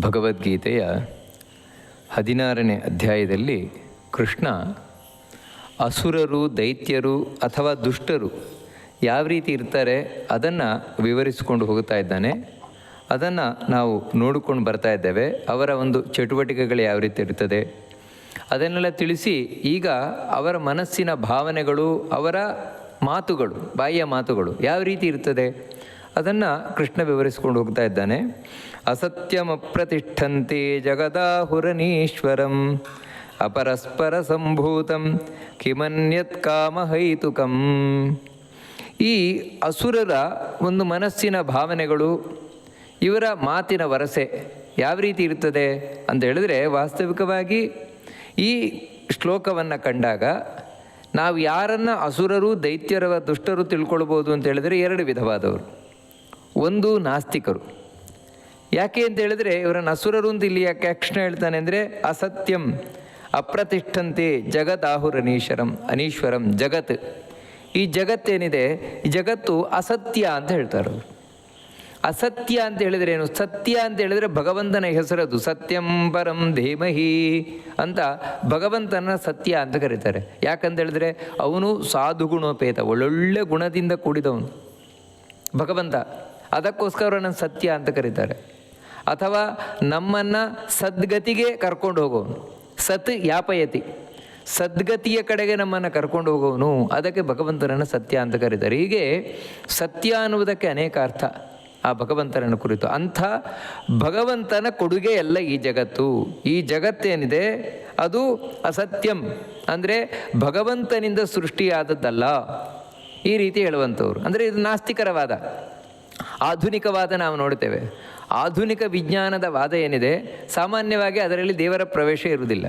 ಭಗವದ್ಗೀತೆಯ ಹದಿನಾರನೇ ಅಧ್ಯಾಯದಲ್ಲಿ ಕೃಷ್ಣ ಅಸುರರು, ದೈತ್ಯರು ಅಥವಾ ದುಷ್ಟರು ಯಾವ ರೀತಿ ಇರ್ತಾರೆ ಅದನ್ನು ವಿವರಿಸಿಕೊಂಡು ಹೋಗ್ತಾ ಇದ್ದಾನೆ. ಅದನ್ನು ನಾವು ನೋಡಿಕೊಂಡು ಬರ್ತಾ ಇದ್ದೇವೆ. ಅವರ ಒಂದು ಚಟುವಟಿಕೆಗಳು ಯಾವ ರೀತಿ ಇರ್ತದೆ ಅದನ್ನೆಲ್ಲ ತಿಳಿಸಿ ಈಗ ಅವರ ಮನಸ್ಸಿನ ಭಾವನೆಗಳು, ಅವರ ಮಾತುಗಳು ಬಾಯಿಯ ಮಾತುಗಳು ಯಾವ ರೀತಿ ಇರ್ತದೆ ಅದನ್ನು ಕೃಷ್ಣ ವಿವರಿಸಿಕೊಂಡು ಹೋಗ್ತಾ ಇದ್ದಾನೆ. ಅಸತ್ಯಮಪ್ರತಿಷ್ಠಂತೆ ಜಗದಾಹುರನೀಶ್ವರಂ ಅಪರಸ್ಪರ ಸಂಭೂತಂ ಕಿಮನ್ಯತ್ ಕಾಮಹೈತುಕಂ. ಈ ಅಸುರರ ಒಂದು ಮನಸ್ಸಿನ ಭಾವನೆಗಳು, ಇವರ ಮಾತಿನ ವರಸೆ ಯಾವ ರೀತಿ ಇರ್ತದೆ ಅಂತ ಹೇಳಿದ್ರೆ ವಾಸ್ತವಿಕವಾಗಿ ಈ ಶ್ಲೋಕವನ್ನು ಕಂಡಾಗ ನಾವು ಯಾರನ್ನು ಅಸುರರು, ದೈತ್ಯರ, ದುಷ್ಟರು ತಿಳ್ಕೊಳ್ಬೋದು ಅಂತ ಹೇಳಿದರೆ ಎರಡು ವಿಧವಾದವರು. ಒಂದು ನಾಸ್ತಿಕರು. ಯಾಕೆ ಅಂತ ಹೇಳಿದ್ರೆ ಇವರನ್ನು ಅಸುರರು ಅಂತ ಇಲ್ಲಿ ಯಾಕೆ ಅಕ್ಷಣ ಹೇಳ್ತಾನೆ ಅಂದರೆ ಅಸತ್ಯಂ ಅಪ್ರತಿಷ್ಠಂತೆ ಜಗದಾಹುರನೀಶ್ವರಂ ಅನೀಶ್ವರಂ, ಜಗತ್. ಈ ಜಗತ್ತೇನಿದೆ ಈ ಜಗತ್ತು ಅಸತ್ಯ ಅಂತ ಹೇಳ್ತಾರೆ ಅವರು. ಅಸತ್ಯ ಅಂತ ಹೇಳಿದ್ರೆ ಏನು? ಸತ್ಯ ಅಂತ ಹೇಳಿದ್ರೆ ಭಗವಂತನ ಹೆಸರದು. ಸತ್ಯಂ ಪರಂ ಧೀಮಹಿ ಅಂತ ಭಗವಂತನ ಸತ್ಯ ಅಂತ ಕರೀತಾರೆ. ಯಾಕಂತ ಹೇಳಿದ್ರೆ ಅವನು ಸಾಧು ಗುಣೋಪೇತ, ಒಳ್ಳೊಳ್ಳೆ ಗುಣದಿಂದ ಕೂಡಿದವನು ಭಗವಂತ. ಅದಕ್ಕೋಸ್ಕರ ಅವನನ್ನು ಸತ್ಯ ಅಂತ ಕರೀತಾರೆ. ಅಥವಾ ನಮ್ಮನ್ನು ಸದ್ಗತಿಗೆ ಕರ್ಕೊಂಡು ಹೋಗೋನು ಸತ್ ಯಾಪಯತಿ. ಸದ್ಗತಿಯ ಕಡೆಗೆ ನಮ್ಮನ್ನು ಕರ್ಕೊಂಡು ಹೋಗೋನು ಅದಕ್ಕೆ ಭಗವಂತನನ್ನು ಸತ್ಯ ಅಂತ ಕರೀತಾರೆ. ಹೀಗೆ ಸತ್ಯ ಅನ್ನುವುದಕ್ಕೆ ಅನೇಕ ಅರ್ಥ ಆ ಭಗವಂತನನ್ನು ಕುರಿತು. ಅಂಥ ಭಗವಂತನ ಕೊಡುಗೆ ಎಲ್ಲ ಈ ಜಗತ್ತು. ಈ ಜಗತ್ತೇನಿದೆ? ಅದು ಅಸತ್ಯಂ. ಅಂದರೆ ಭಗವಂತನಿಂದ ಸೃಷ್ಟಿಯಾದದ್ದಲ್ಲ. ಈ ರೀತಿ ಹೇಳುವಂಥವ್ರು. ಅಂದರೆ ಇದು ನಾಸ್ತಿಕರವಾದ, ಆಧುನಿಕವಾದ ನಾವು ನೋಡ್ತೇವೆ. ಆಧುನಿಕ ವಿಜ್ಞಾನದ ವಾದ ಏನಿದೆ, ಸಾಮಾನ್ಯವಾಗಿ ಅದರಲ್ಲಿ ದೇವರ ಪ್ರವೇಶ ಇರುವುದಿಲ್ಲ.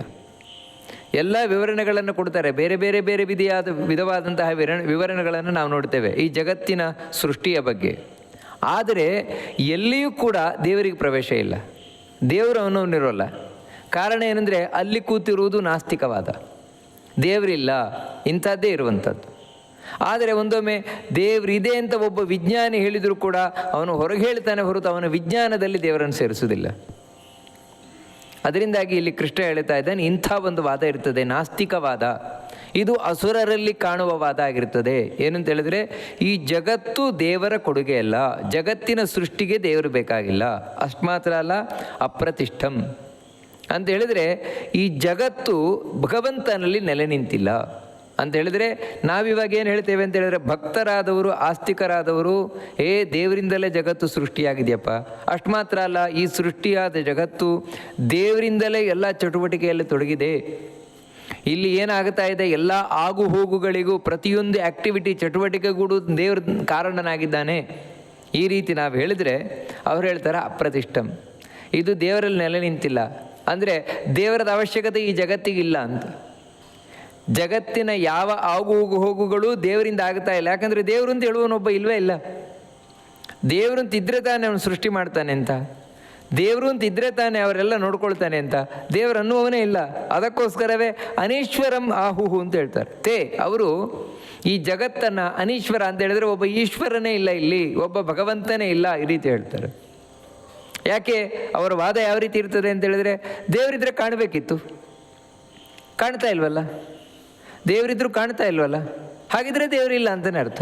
ಎಲ್ಲ ವಿವರಣೆಗಳನ್ನು ಕೊಡ್ತಾರೆ. ಬೇರೆ ಬೇರೆ ಬೇರೆ ವಿಧಿಯಾದ, ವಿಧವಾದಂತಹ ವಿವರ ವಿವರಣೆಗಳನ್ನು ನಾವು ನೋಡ್ತೇವೆ. ಈ ಜಗತ್ತಿನ ಸೃಷ್ಟಿಯ ಬಗ್ಗೆ. ಆದರೆ ಎಲ್ಲಿಯೂ ಕೂಡ ದೇವರಿಗೆ ಪ್ರವೇಶ ಇಲ್ಲ. ದೇವರು ಅವನವನಿರೋಲ್ಲ ಕಾರಣ ಏನಂದರೆ ಅಲ್ಲಿ ಕೂತಿರುವುದು ನಾಸ್ತಿಕವಾದ. ದೇವರಿಲ್ಲ. ಇಂಥದ್ದೇ ಇರುವಂಥದ್ದು. ಆದರೆ ಒಂದೊಮ್ಮೆ ದೇವರಿದೆ ಅಂತ ಒಬ್ಬ ವಿಜ್ಞಾನಿ ಹೇಳಿದರೂ ಕೂಡ ಅವನು ಹೊರಗೆ ಹೇಳ್ತಾನೆ ಹೊರತು ಅವನ ವಿಜ್ಞಾನದಲ್ಲಿ ದೇವರನ್ನು ಸೇರಿಸುವುದಿಲ್ಲ. ಅದರಿಂದಾಗಿ ಇಲ್ಲಿ ಕೃಷ್ಣ ಹೇಳ್ತಾ ಇದ್ದಾನೆ, ಇಂಥ ಒಂದು ವಾದ ಇರ್ತದೆ, ನಾಸ್ತಿಕವಾದ. ಇದು ಅಸುರರಲ್ಲಿ ಕಾಣುವ ವಾದ ಆಗಿರ್ತದೆ. ಏನಂತ ಹೇಳಿದ್ರೆ, ಈ ಜಗತ್ತು ದೇವರ ಕೊಡುಗೆ ಅಲ್ಲ, ಜಗತ್ತಿನ ಸೃಷ್ಟಿಗೆ ದೇವರು ಬೇಕಾಗಿಲ್ಲ. ಅಷ್ಟು ಮಾತ್ರ ಅಲ್ಲ, ಅಪ್ರತಿಷ್ಠಂ. ಅಂತ ಹೇಳಿದ್ರೆ, ಈ ಜಗತ್ತು ಭಗವಂತನಲ್ಲಿ ನೆಲೆ ನಿಂತಿಲ್ಲ. ಅಂತ ಹೇಳಿದರೆ ನಾವಿವಾಗ ಏನು ಹೇಳ್ತೇವೆ ಅಂತ ಹೇಳಿದ್ರೆ ಭಕ್ತರಾದವರು, ಆಸ್ತಿಕರಾದವರು, ಏ ದೇವರಿಂದಲೇ ಜಗತ್ತು ಸೃಷ್ಟಿಯಾಗಿದೆಯಪ್ಪ. ಅಷ್ಟು ಮಾತ್ರ ಅಲ್ಲ, ಈ ಸೃಷ್ಟಿಯಾದ ಜಗತ್ತು ದೇವರಿಂದಲೇ ಎಲ್ಲ ಚಟುವಟಿಕೆಯಲ್ಲಿ ತೊಡಗಿದೆ. ಇಲ್ಲಿ ಏನಾಗ್ತಾ ಇದೆ, ಎಲ್ಲ ಆಗು ಹೋಗುಗಳಿಗೂ ಪ್ರತಿಯೊಂದು ಆ್ಯಕ್ಟಿವಿಟಿ ಚಟುವಟಿಕೆಗೂ ದೇವ್ರ ಕಾರಣನಾಗಿದ್ದಾನೆ. ಈ ರೀತಿ ನಾವು ಹೇಳಿದರೆ ಅವ್ರು ಹೇಳ್ತಾರೆ ಅಪ್ರತಿಷ್ಠಂ. ಇದು ದೇವರಲ್ಲಿ ನೆಲೆ ನಿಂತಿಲ್ಲ. ಅಂದರೆ ದೇವರದ ಅವಶ್ಯಕತೆ ಈ ಜಗತ್ತಿಗಿಲ್ಲ ಅಂತ. ಜಗತ್ತಿನ ಯಾವ ಆಗು ಹೋಗು ಹೋಗುಗಳು ದೇವರಿಂದ ಆಗ್ತಾ ಇಲ್ಲ. ಯಾಕಂದರೆ ದೇವರು ಅಂತ ಹೇಳುವನೊಬ್ಬ ಇಲ್ವೇ ಇಲ್ಲ. ದೇವರು ಅಂತ ತಾನೇ ಅವನು ಸೃಷ್ಟಿ ಮಾಡ್ತಾನೆ ಅಂತ. ದೇವರು ಅಂತ ಇದ್ರೆ ತಾನೇ ಅವರೆಲ್ಲ ನೋಡ್ಕೊಳ್ತಾನೆ ಅಂತ. ದೇವರು ಅನ್ನುವವನೇ ಇಲ್ಲ. ಅದಕ್ಕೋಸ್ಕರವೇ ಅನೀಶ್ವರಂ ಆಹುಹು ಅಂತ ಹೇಳ್ತಾರೆ. ತೇ, ಅವರು ಈ ಜಗತ್ತನ್ನು ಅನೀಶ್ವರ ಅಂತ ಹೇಳಿದ್ರೆ ಒಬ್ಬ ಈಶ್ವರನೇ ಇಲ್ಲ ಇಲ್ಲಿ. ಒಬ್ಬ ಭಗವಂತನೇ ಇಲ್ಲ ಈ ರೀತಿ ಹೇಳ್ತಾರೆ. ಯಾಕೆ? ಅವರ ವಾದ ಯಾವ ರೀತಿ ಇರ್ತದೆ ಅಂತ ಹೇಳಿದ್ರೆ ದೇವರಿದ್ರೆ ಕಾಣಬೇಕಿತ್ತು. ಕಾಣ್ತಾ ಇಲ್ವಲ್ಲ? ದೇವರಿದ್ರು ಕಾಣ್ತಾ ಇಲ್ವಲ್ಲ? ಹಾಗಿದ್ರೆ ದೇವರಿಲ್ಲ ಅಂತಲೇ ಅರ್ಥ.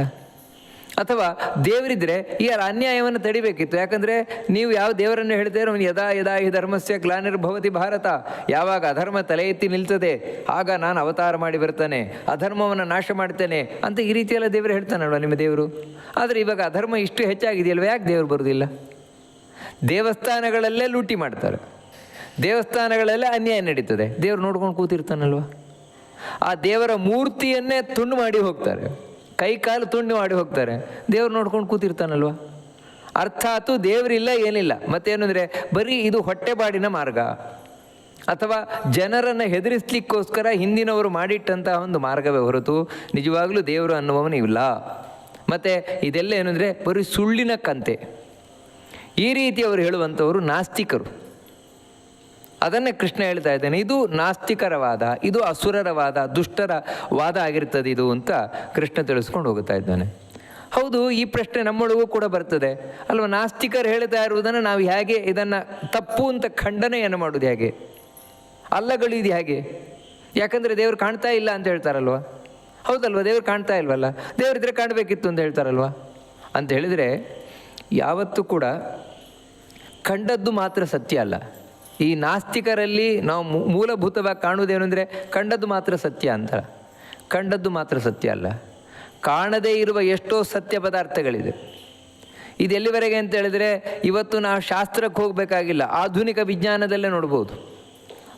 ಅಥವಾ ದೇವರಿದ್ರೆ ಈ ಅನ್ಯಾಯವನ್ನು ತಡಿಬೇಕಿತ್ತು. ಯಾಕಂದರೆ ನೀವು ಯಾವ ದೇವರನ್ನು ಹೇಳ್ತೀರೋ ಅವನು ಯದಾ ಯದಾ ಈ ಧರ್ಮಸ್ಯ ಗ್ಲಾನಿರ್ಭವತಿ ಭಾರತ. ಯಾವಾಗ ಅಧರ್ಮ ತಲೆ ಎತ್ತಿ ನಿಲ್ತದೆ, ಆಗ ನಾನು ಅವತಾರ ಮಾಡಿ ಬರ್ತಾನೆ, ಅಧರ್ಮವನ್ನು ನಾಶ ಮಾಡ್ತೇನೆ ಅಂತ ಈ ರೀತಿಯೆಲ್ಲ ದೇವರು ಹೇಳ್ತಾನಲ್ವ ನಿಮ್ಮ ದೇವರು? ಆದರೆ ಇವಾಗ ಅಧರ್ಮ ಇಷ್ಟು ಹೆಚ್ಚಾಗಿದೆಯಲ್ವ? ಯಾಕೆ ದೇವರು ಬರೋದಿಲ್ಲ? ದೇವಸ್ಥಾನಗಳಲ್ಲೇ ಲೂಟಿ ಮಾಡ್ತಾರೆ. ದೇವಸ್ಥಾನಗಳಲ್ಲೇ ಅನ್ಯಾಯ ನಡೀತದೆ. ದೇವರು ನೋಡ್ಕೊಂಡು ಕೂತಿರ್ತಾನಲ್ವ? ಆ ದೇವರ ಮೂರ್ತಿಯನ್ನೇ ತುಂಡು ಮಾಡಿ ಹೋಗ್ತಾರೆ. ಕೈ ಕಾಲು ತುಂಡು ಮಾಡಿ ಹೋಗ್ತಾರೆ. ದೇವ್ರು ನೋಡ್ಕೊಂಡು ಕೂತಿರ್ತಾನಲ್ವ? ಅರ್ಥಾತು ದೇವರಿಲ್ಲ, ಏನಿಲ್ಲ. ಮತ್ತೇನೆಂದರೆ ಬರೀ ಇದು ಹೊಟ್ಟೆಪಾಡಿನ ಮಾರ್ಗ. ಅಥವಾ ಜನರನ್ನು ಹೆದರಿಸ್ಲಿಕ್ಕೋಸ್ಕರ ಹಿಂದಿನವರು ಮಾಡಿಟ್ಟಂತಹ ಒಂದು ಮಾರ್ಗವೇ ಹೊರತು, ನಿಜವಾಗಲೂ ದೇವರು ಅನ್ನುವವನು ಇಲ್ಲ. ಮತ್ತು ಇದೆಲ್ಲ ಏನಂದರೆ, ಬರೀ ಸುಳ್ಳಿನ ಕಂತೆ. ಈ ರೀತಿ ಅವರು ಹೇಳುವಂಥವರು ನಾಸ್ತಿಕರು. ಅದನ್ನೇ ಕೃಷ್ಣ ಹೇಳ್ತಾ ಇದ್ದಾನೆ, ಇದು ನಾಸ್ತಿಕರ ವಾದ ಇದು ಅಸುರರ ವಾದ ದುಷ್ಟರ ವಾದ ಆಗಿರ್ತದೆ ಇದು ಅಂತ ಕೃಷ್ಣ ತಿಳಿಸ್ಕೊಂಡು ಹೋಗ್ತಾ ಇದ್ದಾನೆ. ಹೌದು, ಈ ಪ್ರಶ್ನೆ ನಮ್ಮೊಳಗೂ ಕೂಡ ಬರ್ತದೆ. ಅಲ್ವಾ, ನಾಸ್ತಿಕರು ಹೇಳ್ತಾ ಇರುವುದನ್ನು ನಾವು ಹೇಗೆ ಇದನ್ನು ತಪ್ಪು ಅಂತ ಖಂಡನೆಯನ್ನು ಮಾಡೋದು ಹೇಗೆ? ಅಲ್ಲಗಳಿದು ಹೇಗೆ? ಯಾಕಂದರೆ ದೇವರು ಕಾಣ್ತಾ ಇಲ್ಲ ಅಂತ ಹೇಳ್ತಾರಲ್ವ? ಹೌದಲ್ವ, ದೇವರು ಕಾಣ್ತಾ ಇಲ್ವಲ್ಲ? ದೇವರಿದ್ರೆ ಕಾಣಬೇಕಿತ್ತು ಅಂತ ಹೇಳ್ತಾರಲ್ವ? ಅಂತ ಹೇಳಿದರೆ, ಯಾವತ್ತೂ ಕೂಡ ಕಂಡದ್ದು ಮಾತ್ರ ಸತ್ಯ ಅಲ್ಲ. ಈ ನಾಸ್ತಿಕರಲ್ಲಿ ನಾವು ಮೂಲಭೂತವಾಗಿ ಕಾಣುವುದೇನು ಅಂದರೆ ಕಂಡದ್ದು ಮಾತ್ರ ಸತ್ಯ ಅಂತ. ಕಂಡದ್ದು ಮಾತ್ರ ಸತ್ಯ ಅಲ್ಲ. ಕಾಣದೇ ಇರುವ ಎಷ್ಟೋ ಸತ್ಯ ಪದಾರ್ಥಗಳಿದೆ. ಇದು ಎಲ್ಲಿವರೆಗೆ ಅಂತ ಹೇಳಿದರೆ ಇವತ್ತು ನಾವು ಶಾಸ್ತ್ರಕ್ಕೆ ಹೋಗಬೇಕಾಗಿಲ್ಲ. ಆಧುನಿಕ ವಿಜ್ಞಾನದಲ್ಲೇ ನೋಡ್ಬೋದು.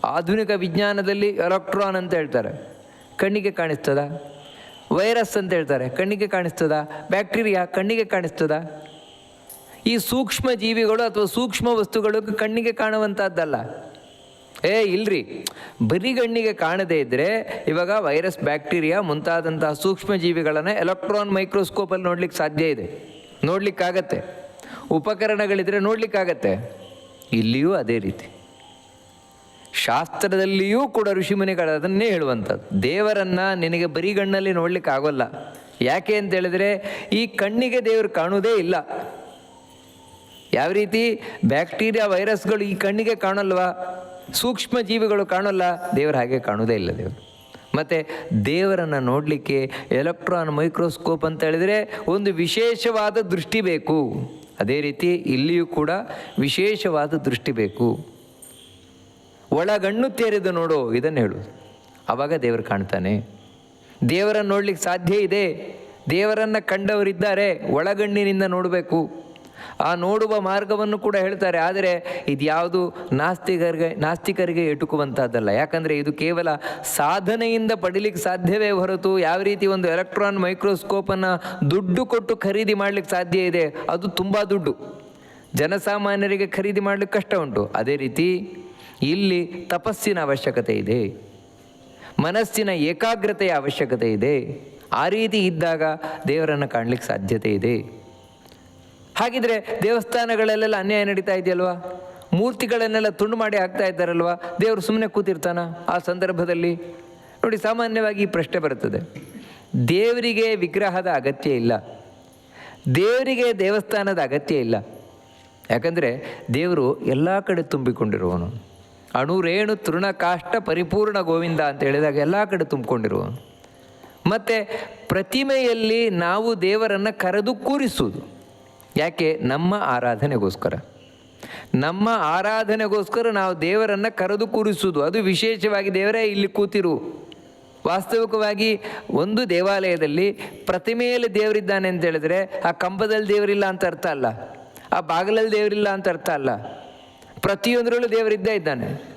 ಆಧುನಿಕ ವಿಜ್ಞಾನದಲ್ಲಿ ಎಲೆಕ್ಟ್ರಾನ್ ಅಂತ ಹೇಳ್ತಾರೆ. ಕಣ್ಣಿಗೆ ಕಾಣಿಸ್ತದ? ವೈರಸ್ ಅಂತ ಹೇಳ್ತಾರೆ. ಕಣ್ಣಿಗೆ ಕಾಣಿಸ್ತದ? ಬ್ಯಾಕ್ಟೀರಿಯಾ ಕಣ್ಣಿಗೆ ಕಾಣಿಸ್ತದ? ಈ ಸೂಕ್ಷ್ಮ ಜೀವಿಗಳು ಅಥವಾ ಸೂಕ್ಷ್ಮ ವಸ್ತುಗಳು ಕಣ್ಣಿಗೆ ಕಾಣುವಂಥದ್ದಲ್ಲ ಏ, ಇಲ್ರಿ. ಬರೀ ಗಣ್ಣಿಗೆ ಕಾಣದೇ ಇದ್ದರೆ ಇವಾಗ ವೈರಸ್, ಬ್ಯಾಕ್ಟೀರಿಯಾ ಮುಂತಾದಂತಹ ಸೂಕ್ಷ್ಮ ಜೀವಿಗಳನ್ನು ಎಲೆಕ್ಟ್ರಾನ್ ಮೈಕ್ರೋಸ್ಕೋಪಲ್ಲಿ ನೋಡ್ಲಿಕ್ಕೆ ಸಾಧ್ಯ ಇದೆ. ನೋಡ್ಲಿಕ್ಕಾಗತ್ತೆ. ಉಪಕರಣಗಳಿದ್ರೆ ನೋಡ್ಲಿಕ್ಕಾಗತ್ತೆ. ಇಲ್ಲಿಯೂ ಅದೇ ರೀತಿ. ಶಾಸ್ತ್ರದಲ್ಲಿಯೂ ಕೂಡ ಋಷಿಮುನಿಗಳು ಅದನ್ನೇ ಹೇಳುವಂಥದ್ದು. ದೇವರನ್ನು ನಿನಗೆ ಬರಿಗಣ್ಣಲ್ಲಿ ನೋಡ್ಲಿಕ್ಕೆ ಆಗೋಲ್ಲ ಯಾಕೆ ಅಂತ ಹೇಳಿದ್ರೆ ಈ ಕಣ್ಣಿಗೆ ದೇವರು ಕಾಣುವುದೇ ಇಲ್ಲ. ಯಾವ ರೀತಿ ಬ್ಯಾಕ್ಟೀರಿಯಾ ವೈರಸ್ಗಳು ಈ ಕಣ್ಣಿಗೆ ಕಾಣಲ್ವಾ? ಸೂಕ್ಷ್ಮ ಜೀವಿಗಳು ಕಾಣಲ್ಲ, ದೇವರು ಹಾಗೆ ಕಾಣುವುದೇ ಇಲ್ಲ ದೇವರು. ಮತ್ತು ದೇವರನ್ನು ನೋಡಲಿಕ್ಕೆ ಎಲೆಕ್ಟ್ರಾನ್ ಮೈಕ್ರೋಸ್ಕೋಪ್ ಅಂತ ಹೇಳಿದರೆ ಒಂದು ವಿಶೇಷವಾದ ದೃಷ್ಟಿ ಬೇಕು. ಅದೇ ರೀತಿ ಇಲ್ಲಿಯೂ ಕೂಡ ವಿಶೇಷವಾದ ದೃಷ್ಟಿ ಬೇಕು. ಒಳಗಣ್ಣು ತೆರೆದು ನೋಡು, ಇದನ್ನು ಹೇಳು. ಆವಾಗ ದೇವರು ಕಾಣ್ತಾನೆ. ದೇವರನ್ನು ನೋಡ್ಲಿಕ್ಕೆ ಸಾಧ್ಯ ಇದೆ. ದೇವರನ್ನು ಕಂಡವರಿದ್ದಾರೆ ಒಳಗಣ್ಣಿನಿಂದ ನೋಡಬೇಕು. ಆ ನೋಡುವ ಮಾರ್ಗವನ್ನು ಕೂಡ ಹೇಳ್ತಾರೆ. ಆದರೆ ಇದ್ಯಾವುದು ನಾಸ್ತಿಕರಿಗೆ ನಾಸ್ತಿಕರಿಗೆ ಎಟುಕುವಂತಹದ್ದಲ್ಲ. ಯಾಕಂದರೆ ಇದು ಕೇವಲ ಸಾಧನೆಯಿಂದ ಪಡಿಲಿಕ್ಕೆ ಸಾಧ್ಯವೇ ಹೊರತು ಯಾವ ರೀತಿ ಒಂದು ಎಲೆಕ್ಟ್ರಾನ್ ಮೈಕ್ರೋಸ್ಕೋಪನ್ನು ದುಡ್ಡು ಕೊಟ್ಟು ಖರೀದಿ ಮಾಡಲಿಕ್ಕೆ ಸಾಧ್ಯ ಇದೆ? ಅದು ತುಂಬ ದುಡ್ಡು. ಜನಸಾಮಾನ್ಯರಿಗೆ ಖರೀದಿ ಮಾಡಲಿಕ್ಕೆ ಕಷ್ಟ ಉಂಟು. ಅದೇ ರೀತಿ ಇಲ್ಲಿ ತಪಸ್ಸಿನ ಅವಶ್ಯಕತೆ ಇದೆ. ಮನಸ್ಸಿನ ಏಕಾಗ್ರತೆಯ ಅವಶ್ಯಕತೆ ಇದೆ. ಆ ರೀತಿ ಇದ್ದಾಗ ದೇವರನ್ನು ಕಾಣಲಿಕ್ಕೆ ಸಾಧ್ಯತೆ ಇದೆ. ಹಾಗಿದ್ರೆ ದೇವಸ್ಥಾನಗಳಲ್ಲೆಲ್ಲ ಅನ್ಯಾಯ ನಡೀತಾ ಇದೆಯಲ್ವಾ? ಮೂರ್ತಿಗಳನ್ನೆಲ್ಲ ತುಂಡು ಮಾಡಿ ಹಾಕ್ತಾ ಇದ್ದಾರಲ್ವಾ? ದೇವರು ಸುಮ್ಮನೆ ಕೂತಿರ್ತಾನ ಆ ಸಂದರ್ಭದಲ್ಲಿ? ನೋಡಿ, ಸಾಮಾನ್ಯವಾಗಿ ಪ್ರಶ್ನೆ ಬರುತ್ತದೆ. ದೇವರಿಗೆ ವಿಗ್ರಹದ ಅಗತ್ಯ ಇಲ್ಲ. ದೇವರಿಗೆ ದೇವಸ್ಥಾನದ ಅಗತ್ಯ ಇಲ್ಲ. ಯಾಕಂದರೆ ದೇವರು ಎಲ್ಲ ಕಡೆ ತುಂಬಿಕೊಂಡಿರುವನು. ಅಣುರೇಣು ತೃಣಕಾಷ್ಟ ಪರಿಪೂರ್ಣ ಗೋವಿಂದ ಅಂತ ಹೇಳಿದಾಗ ಎಲ್ಲ ಕಡೆ ತುಂಬಿಕೊಂಡಿರುವನು. ಮತ್ತು ಪ್ರತಿಮೆಯಲ್ಲಿ ನಾವು ದೇವರನ್ನು ಕರೆದು ಕೂರಿಸುವುದು. ಯಾಕೆ? ನಮ್ಮ ಆರಾಧನೆಗೋಸ್ಕರ. ನಮ್ಮ ಆರಾಧನೆಗೋಸ್ಕರ ನಾವು ದೇವರನ್ನು ಕರೆದು ಕೂರಿಸುವುದು. ಅದು ವಿಶೇಷವಾಗಿ ದೇವರೇ, ಇಲ್ಲಿ ಕೂತಿರು. ವಾಸ್ತವಿಕವಾಗಿ ಒಂದು ದೇವಾಲಯದಲ್ಲಿ ಪ್ರತಿಮೆಯಲ್ಲಿ ದೇವರಿದ್ದಾನೆ ಅಂತ ಹೇಳಿದ್ರೆ, ಆ ಕಂಬದಲ್ಲಿ ದೇವರಿಲ್ಲ ಅಂತ ಅರ್ಥ ಅಲ್ಲ. ಆ ಬಾಗಿಲಲ್ಲಿ ದೇವರಿಲ್ಲ ಅಂತ ಅರ್ಥ ಅಲ್ಲ. ಪ್ರತಿಯೊಂದರಲ್ಲೂ ದೇವರಿದ್ದೇ ಇದ್ದಾನೆ.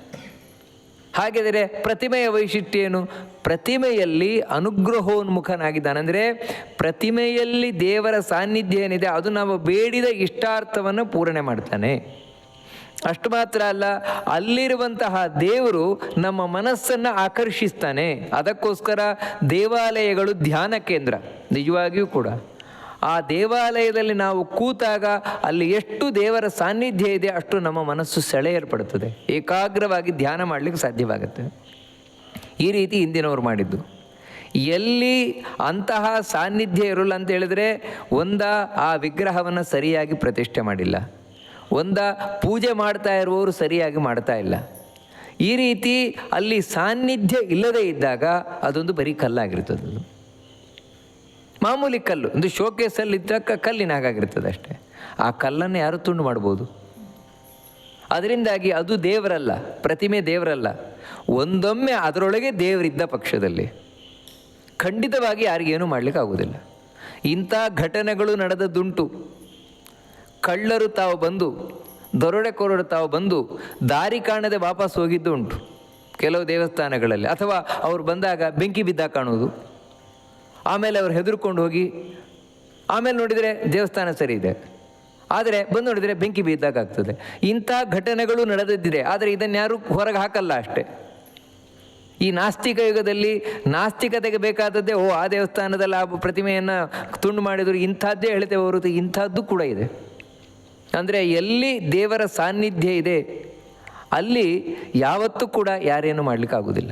ಹಾಗಿದ್ರೆ ಪ್ರತಿಮೆಯ ವೈಶಿಷ್ಟ್ಯ ಏನು ಪ್ರತಿಮೆಯಲ್ಲಿ ಅನುಗ್ರಹೋನ್ಮುಖನಾಗಿದ್ದಾನೆ. ಅಂದರೆ ಪ್ರತಿಮೆಯಲ್ಲಿ ದೇವರ ಸಾನ್ನಿಧ್ಯ ಏನಿದೆ ಅದು ನಾವು ಬೇಡಿದ ಇಷ್ಟಾರ್ಥವನ್ನು ಪೂರಣೆ ಮಾಡ್ತಾನೆ. ಅಷ್ಟು ಮಾತ್ರ ಅಲ್ಲ, ಅಲ್ಲಿರುವಂತಹ ದೇವರು ನಮ್ಮ ಮನಸ್ಸನ್ನು ಆಕರ್ಷಿಸ್ತಾನೆ. ಅದಕ್ಕೋಸ್ಕರ ದೇವಾಲಯಗಳು ಧ್ಯಾನ ಕೇಂದ್ರ, ನಿಜವಾಗಿಯೂ ಕೂಡ. ಆ ದೇವಾಲಯದಲ್ಲಿ ನಾವು ಕೂತಾಗ ಅಲ್ಲಿ ಎಷ್ಟು ದೇವರ ಸಾನ್ನಿಧ್ಯ ಇದೆ ಅಷ್ಟು ನಮ್ಮ ಮನಸ್ಸು ಸೆಳೆಯಲ್ಪಡುತ್ತದೆ. ಏಕಾಗ್ರವಾಗಿ ಧ್ಯಾನ ಮಾಡಲಿಕ್ಕೆ ಸಾಧ್ಯವಾಗುತ್ತೆ. ಈ ರೀತಿ ಹಿಂದಿನವರು ಮಾಡಿದ್ದು. ಎಲ್ಲಿ ಅಂತಹ ಸಾನ್ನಿಧ್ಯ ಇರಲ್ಲ ಅಂತ ಹೇಳಿದ್ರೆ ಒಂದ ಆ ವಿಗ್ರಹವನ್ನು ಸರಿಯಾಗಿ ಪ್ರತಿಷ್ಠೆ ಮಾಡಿಲ್ಲ. ಒಂದ ಪೂಜೆ ಮಾಡ್ತಾ ಇರುವವರು ಸರಿಯಾಗಿ ಮಾಡ್ತಾ ಇಲ್ಲ. ಈ ರೀತಿ ಅಲ್ಲಿ ಸಾನ್ನಿಧ್ಯ ಇಲ್ಲದೇ ಇದ್ದಾಗ ಅದೊಂದು ಬರೀ ಕಲ್ಲಾಗಿರ್ತದೆ ಮಾಮೂಲಿ ಕಲ್ಲು, ಒಂದು ಶೋಕೇಸಲ್ಲಿ ಇದ್ದಾಗ ಕಲ್ಲಿನ ಹಾಗಾಗಿರ್ತದೆ ಅಷ್ಟೇ. ಆ ಕಲ್ಲನ್ನು ಯಾರು ತುಂಡು ಮಾಡ್ಬೋದು? ಅದರಿಂದಾಗಿ ಅದು ದೇವರಲ್ಲ, ಪ್ರತಿಮೆ ದೇವರಲ್ಲ, ಒಂದೊಮ್ಮೆ ಅದರೊಳಗೆ ದೇವರಿದ್ದ ಪಕ್ಷದಲ್ಲಿ ಖಂಡಿತವಾಗಿ ಯಾರಿಗೇನು ಮಾಡಲಿಕ್ಕೆ ಆಗುವುದಿಲ್ಲ. ಇಂಥ ಘಟನೆಗಳು ನಡೆದದ್ದುಂಟು. ಕಳ್ಳರು ತಾವು ಬಂದು ದರೋಡೆ ದರೋಡೆಕೋರರು ತಾವು ಬಂದು, ದಾರಿ ಕಾಣದೆ ವಾಪಸ್ ಹೋಗಿದ್ದು ಉಂಟು ಕೆಲವು ದೇವಸ್ಥಾನಗಳಲ್ಲಿ, ಅಥವಾ ಅವರು ಬಂದಾಗ ಬೆಂಕಿ ಬಿದ್ದ ಕಾಣುವುದು. ಆಮೇಲೆ ಅವರು ಹೆದರ್ಕೊಂಡು ಹೋಗಿ, ಆಮೇಲೆ ನೋಡಿದರೆ ದೇವಸ್ಥಾನ ಸರಿ ಇದೆ. ಆದರೆ ಬಂದು ನೋಡಿದರೆ ಬೆಂಕಿ ಬಿದ್ದಾಗ ಆಗ್ತದೆ. ಇಂಥ ಘಟನೆಗಳು ನಡೆದಿದ್ದಿದೆ. ಆದರೆ ಇದನ್ನು ಯಾರು ಹೊರಗೆ ಹಾಕಲ್ಲ ಅಷ್ಟೇ. ಈ ನಾಸ್ತಿಕ ಯುಗದಲ್ಲಿ ನಾಸ್ತಿಕತೆಗೆ ಬೇಕಾದದ್ದೇ, ಓ, ಆ ದೇವಸ್ಥಾನದಲ್ಲಿ ಆ ಪ್ರತಿಮೆಯನ್ನು ತುಂಡು ಮಾಡಿದ್ರು, ಇಂಥದ್ದೇ ಹೇಳ್ತೇವೆ ಹೊರತು ಇಂಥದ್ದು ಕೂಡ ಇದೆ. ಅಂದರೆ ಎಲ್ಲಿ ದೇವರ ಸಾನ್ನಿಧ್ಯ ಇದೆ, ಅಲ್ಲಿ ಯಾವತ್ತೂ ಕೂಡ ಯಾರೇನು ಮಾಡಲಿಕ್ಕಾಗೋದಿಲ್ಲ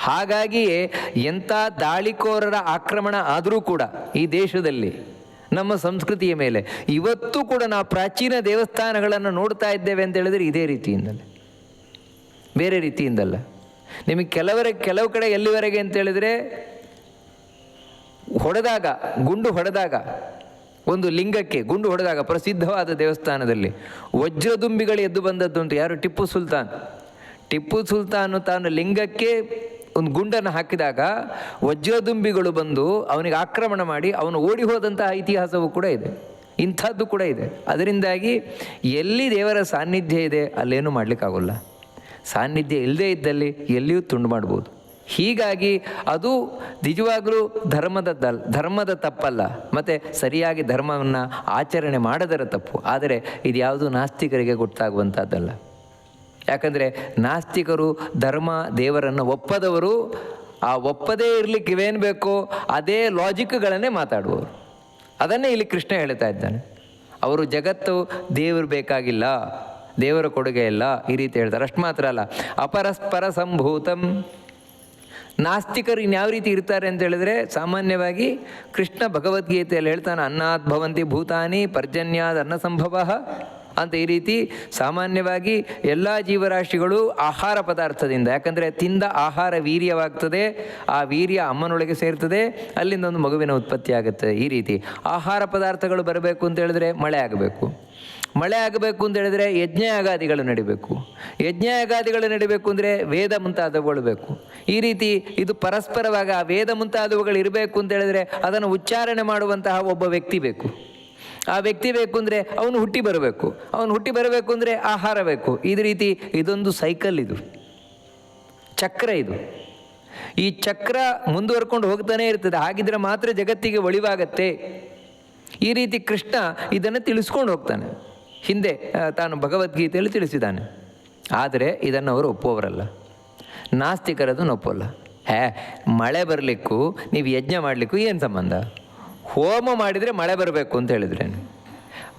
ಹಾಗಾಗಿಯೇ ಎಂಥ ದಾಳಿಕೋರರ ಆಕ್ರಮಣ ಆದರೂ ಕೂಡ ಈ ದೇಶದಲ್ಲಿ, ನಮ್ಮ ಸಂಸ್ಕೃತಿಯ ಮೇಲೆ, ಇವತ್ತು ಕೂಡ ನಾವು ಪ್ರಾಚೀನ ದೇವಸ್ಥಾನಗಳನ್ನು ನೋಡ್ತಾ ಇದ್ದೇವೆ ಅಂತ ಹೇಳಿದ್ರೆ ಇದೇ ರೀತಿಯಿಂದಲೇ. ಬೇರೆ ರೀತಿಯಿಂದಲ್ಲ. ನಿಮಗೆ ಕೆಲವರ, ಕೆಲವು ಕಡೆ ಎಲ್ಲಿವರೆಗೆ ಅಂತ ಹೇಳಿದರೆ, ಹೊಡೆದಾಗ, ಗುಂಡು ಹೊಡೆದಾಗ, ಒಂದು ಲಿಂಗಕ್ಕೆ ಗುಂಡು ಹೊಡೆದಾಗ ಪ್ರಸಿದ್ಧವಾದ ದೇವಸ್ಥಾನದಲ್ಲಿ ವಜ್ರದುಂಬಿಗಳು ಎದ್ದು ಬಂದದ್ದು ಅಂತ ಯಾರು? ಟಿಪ್ಪು ಸುಲ್ತಾನ್. ಟಿಪ್ಪು ಸುಲ್ತಾನು ತಾನು ಲಿಂಗಕ್ಕೆ ಒಂದು ಗುಂಡನ್ನು ಹಾಕಿದಾಗ ವಜ್ರದುಂಬಿಗಳು ಬಂದು ಅವನಿಗೆ ಆಕ್ರಮಣ ಮಾಡಿ ಅವನು ಓಡಿ ಹೋದಂತಹ ಇತಿಹಾಸವೂ ಕೂಡ ಇದೆ. ಇಂಥದ್ದು ಕೂಡ ಇದೆ. ಅದರಿಂದಾಗಿ ಎಲ್ಲಿ ದೇವರ ಸಾನ್ನಿಧ್ಯ ಇದೆ, ಅಲ್ಲೇನೂ ಮಾಡಲಿಕ್ಕಾಗೋಲ್ಲ. ಸಾನ್ನಿಧ್ಯ ಇಲ್ಲದೇ ಇದ್ದಲ್ಲಿ ಎಲ್ಲಿಯೂ ತುಂಡು ಮಾಡ್ಬೋದು. ಹೀಗಾಗಿ ಅದು ನಿಜವಾಗಲೂ ಧರ್ಮದದ್ದಲ್ಲ ಧರ್ಮದ ತಪ್ಪಲ್ಲ. ಮತ್ತು ಸರಿಯಾಗಿ ಧರ್ಮವನ್ನು ಆಚರಣೆ ಮಾಡದರ ತಪ್ಪು. ಆದರೆ ಇದು ಯಾವುದು ನಾಸ್ತಿಕರಿಗೆ ಗೊತ್ತಾಗುವಂಥದ್ದಲ್ಲ. ಯಾಕಂದರೆ ನಾಸ್ತಿಕರು, ಧರ್ಮ, ದೇವರನ್ನು ಒಪ್ಪದವರು, ಆ ಒಪ್ಪದೇ ಇರಲಿಕ್ಕೆ ಇವೇನು ಬೇಕೋ ಅದೇ ಲಾಜಿಕ್ಗಳನ್ನೇ ಮಾತಾಡುವವರು. ಅದನ್ನೇ ಇಲ್ಲಿ ಕೃಷ್ಣ ಹೇಳ್ತಾ ಇದ್ದಾನೆ. ಅವರು ಜಗತ್ತು ದೇವರು ಬೇಕಾಗಿಲ್ಲ, ದೇವರ ಕೊಡುಗೆ ಇಲ್ಲ, ಈ ರೀತಿ ಹೇಳ್ತಾರೆ. ಅಷ್ಟು ಮಾತ್ರ ಅಲ್ಲ, ಅಪರಸ್ಪರ ಸಂಭೂತಂ. ನಾಸ್ತಿಕರು ಇನ್ಯಾವ ರೀತಿ ಇರ್ತಾರೆ ಅಂತ ಹೇಳಿದ್ರೆ ಸಾಮಾನ್ಯವಾಗಿ ಕೃಷ್ಣ ಭಗವದ್ಗೀತೆಯಲ್ಲಿ ಹೇಳ್ತಾನೆ ಅನ್ನಾತ್ ಭವಂತಿ ಭೂತಾನಿ ಪರ್ಜನ್ಯಾದ ಅನ್ನ ಸಂಭವ ಅಂತ ಈ ರೀತಿ ಸಾಮಾನ್ಯವಾಗಿ ಎಲ್ಲ ಜೀವರಾಶಿಗಳು ಆಹಾರ ಪದಾರ್ಥದಿಂದ, ಯಾಕಂದರೆ ತಿಂದ ಆಹಾರ ವೀರ್ಯವಾಗ್ತದೆ, ಆ ವೀರ್ಯ ಅಮ್ಮನೊಳಗೆ ಸೇರ್ತದೆ, ಅಲ್ಲಿಂದ ಒಂದು ಮಗುವಿನ ಉತ್ಪತ್ತಿ ಆಗುತ್ತೆ ಈ ರೀತಿ. ಆಹಾರ ಪದಾರ್ಥಗಳು ಬರಬೇಕು ಅಂತ ಹೇಳಿದ್ರೆ ಮಳೆ ಆಗಬೇಕು. ಮಳೆ ಆಗಬೇಕು ಅಂತ ಹೇಳಿದ್ರೆ ಯಜ್ಞ ಯಾಗಾದಿಗಳು ನಡಿಬೇಕು. ಯಜ್ಞ ಯಾಗಾದಿಗಳು ನಡಿಬೇಕು ಅಂದರೆ ವೇದ ಮುಂತಾದವುಗಳು ಬೇಕು ಈ ರೀತಿ ಇದು ಪರಸ್ಪರವಾಗಿ ಆ ವೇದ ಮುಂತಾದವುಗಳು ಇರಬೇಕು ಅಂತ ಹೇಳಿದ್ರೆ ಅದನ್ನು ಉಚ್ಚಾರಣೆ ಮಾಡುವಂತಹ ಒಬ್ಬ ವ್ಯಕ್ತಿ ಬೇಕು. ಆ ವ್ಯಕ್ತಿ ಬೇಕು ಅಂದರೆ ಅವನು ಹುಟ್ಟಿ ಬರಬೇಕು. ಅವನು ಹುಟ್ಟಿ ಬರಬೇಕು ಅಂದರೆ ಆಹಾರ ಬೇಕು. ಇದೇ ರೀತಿ ಇದೊಂದು ಸೈಕಲ್ ಇದು. ಚಕ್ರ ಇದು. ಈ ಚಕ್ರ ಮುಂದುವರ್ಕೊಂಡು ಹೋಗ್ತಾನೆ ಇರ್ತದೆ. ಹಾಗಿದ್ರೆ ಮಾತ್ರ ಜಗತ್ತಿಗೆ ಒಳಿವಾಗತ್ತೆ. ಈ ರೀತಿ ಕೃಷ್ಣ ಇದನ್ನು ತಿಳಿಸ್ಕೊಂಡು ಹೋಗ್ತಾನೆ. ಹಿಂದೆ ತಾನು ಭಗವದ್ಗೀತೆಯಲ್ಲಿ ತಿಳಿಸಿದ್ದಾನೆ. ಆದರೆ ಇದನ್ನು ಅವರು ಒಪ್ಪುವವರಲ್ಲ. ನಾಸ್ತಿಕರದನ್ನು ಒಪ್ಪಲ್ಲ. ಹೇ, ಮಳೆ ಬರಲಿಕ್ಕೂ, ನೀವು ಯಜ್ಞ ಮಾಡಲಿಕ್ಕೂ ಏನು ಸಂಬಂಧ? ಹೋಮ ಮಾಡಿದರೆ ಮಳೆ ಬರಬೇಕು ಅಂತ ಹೇಳಿದ್ರೇನು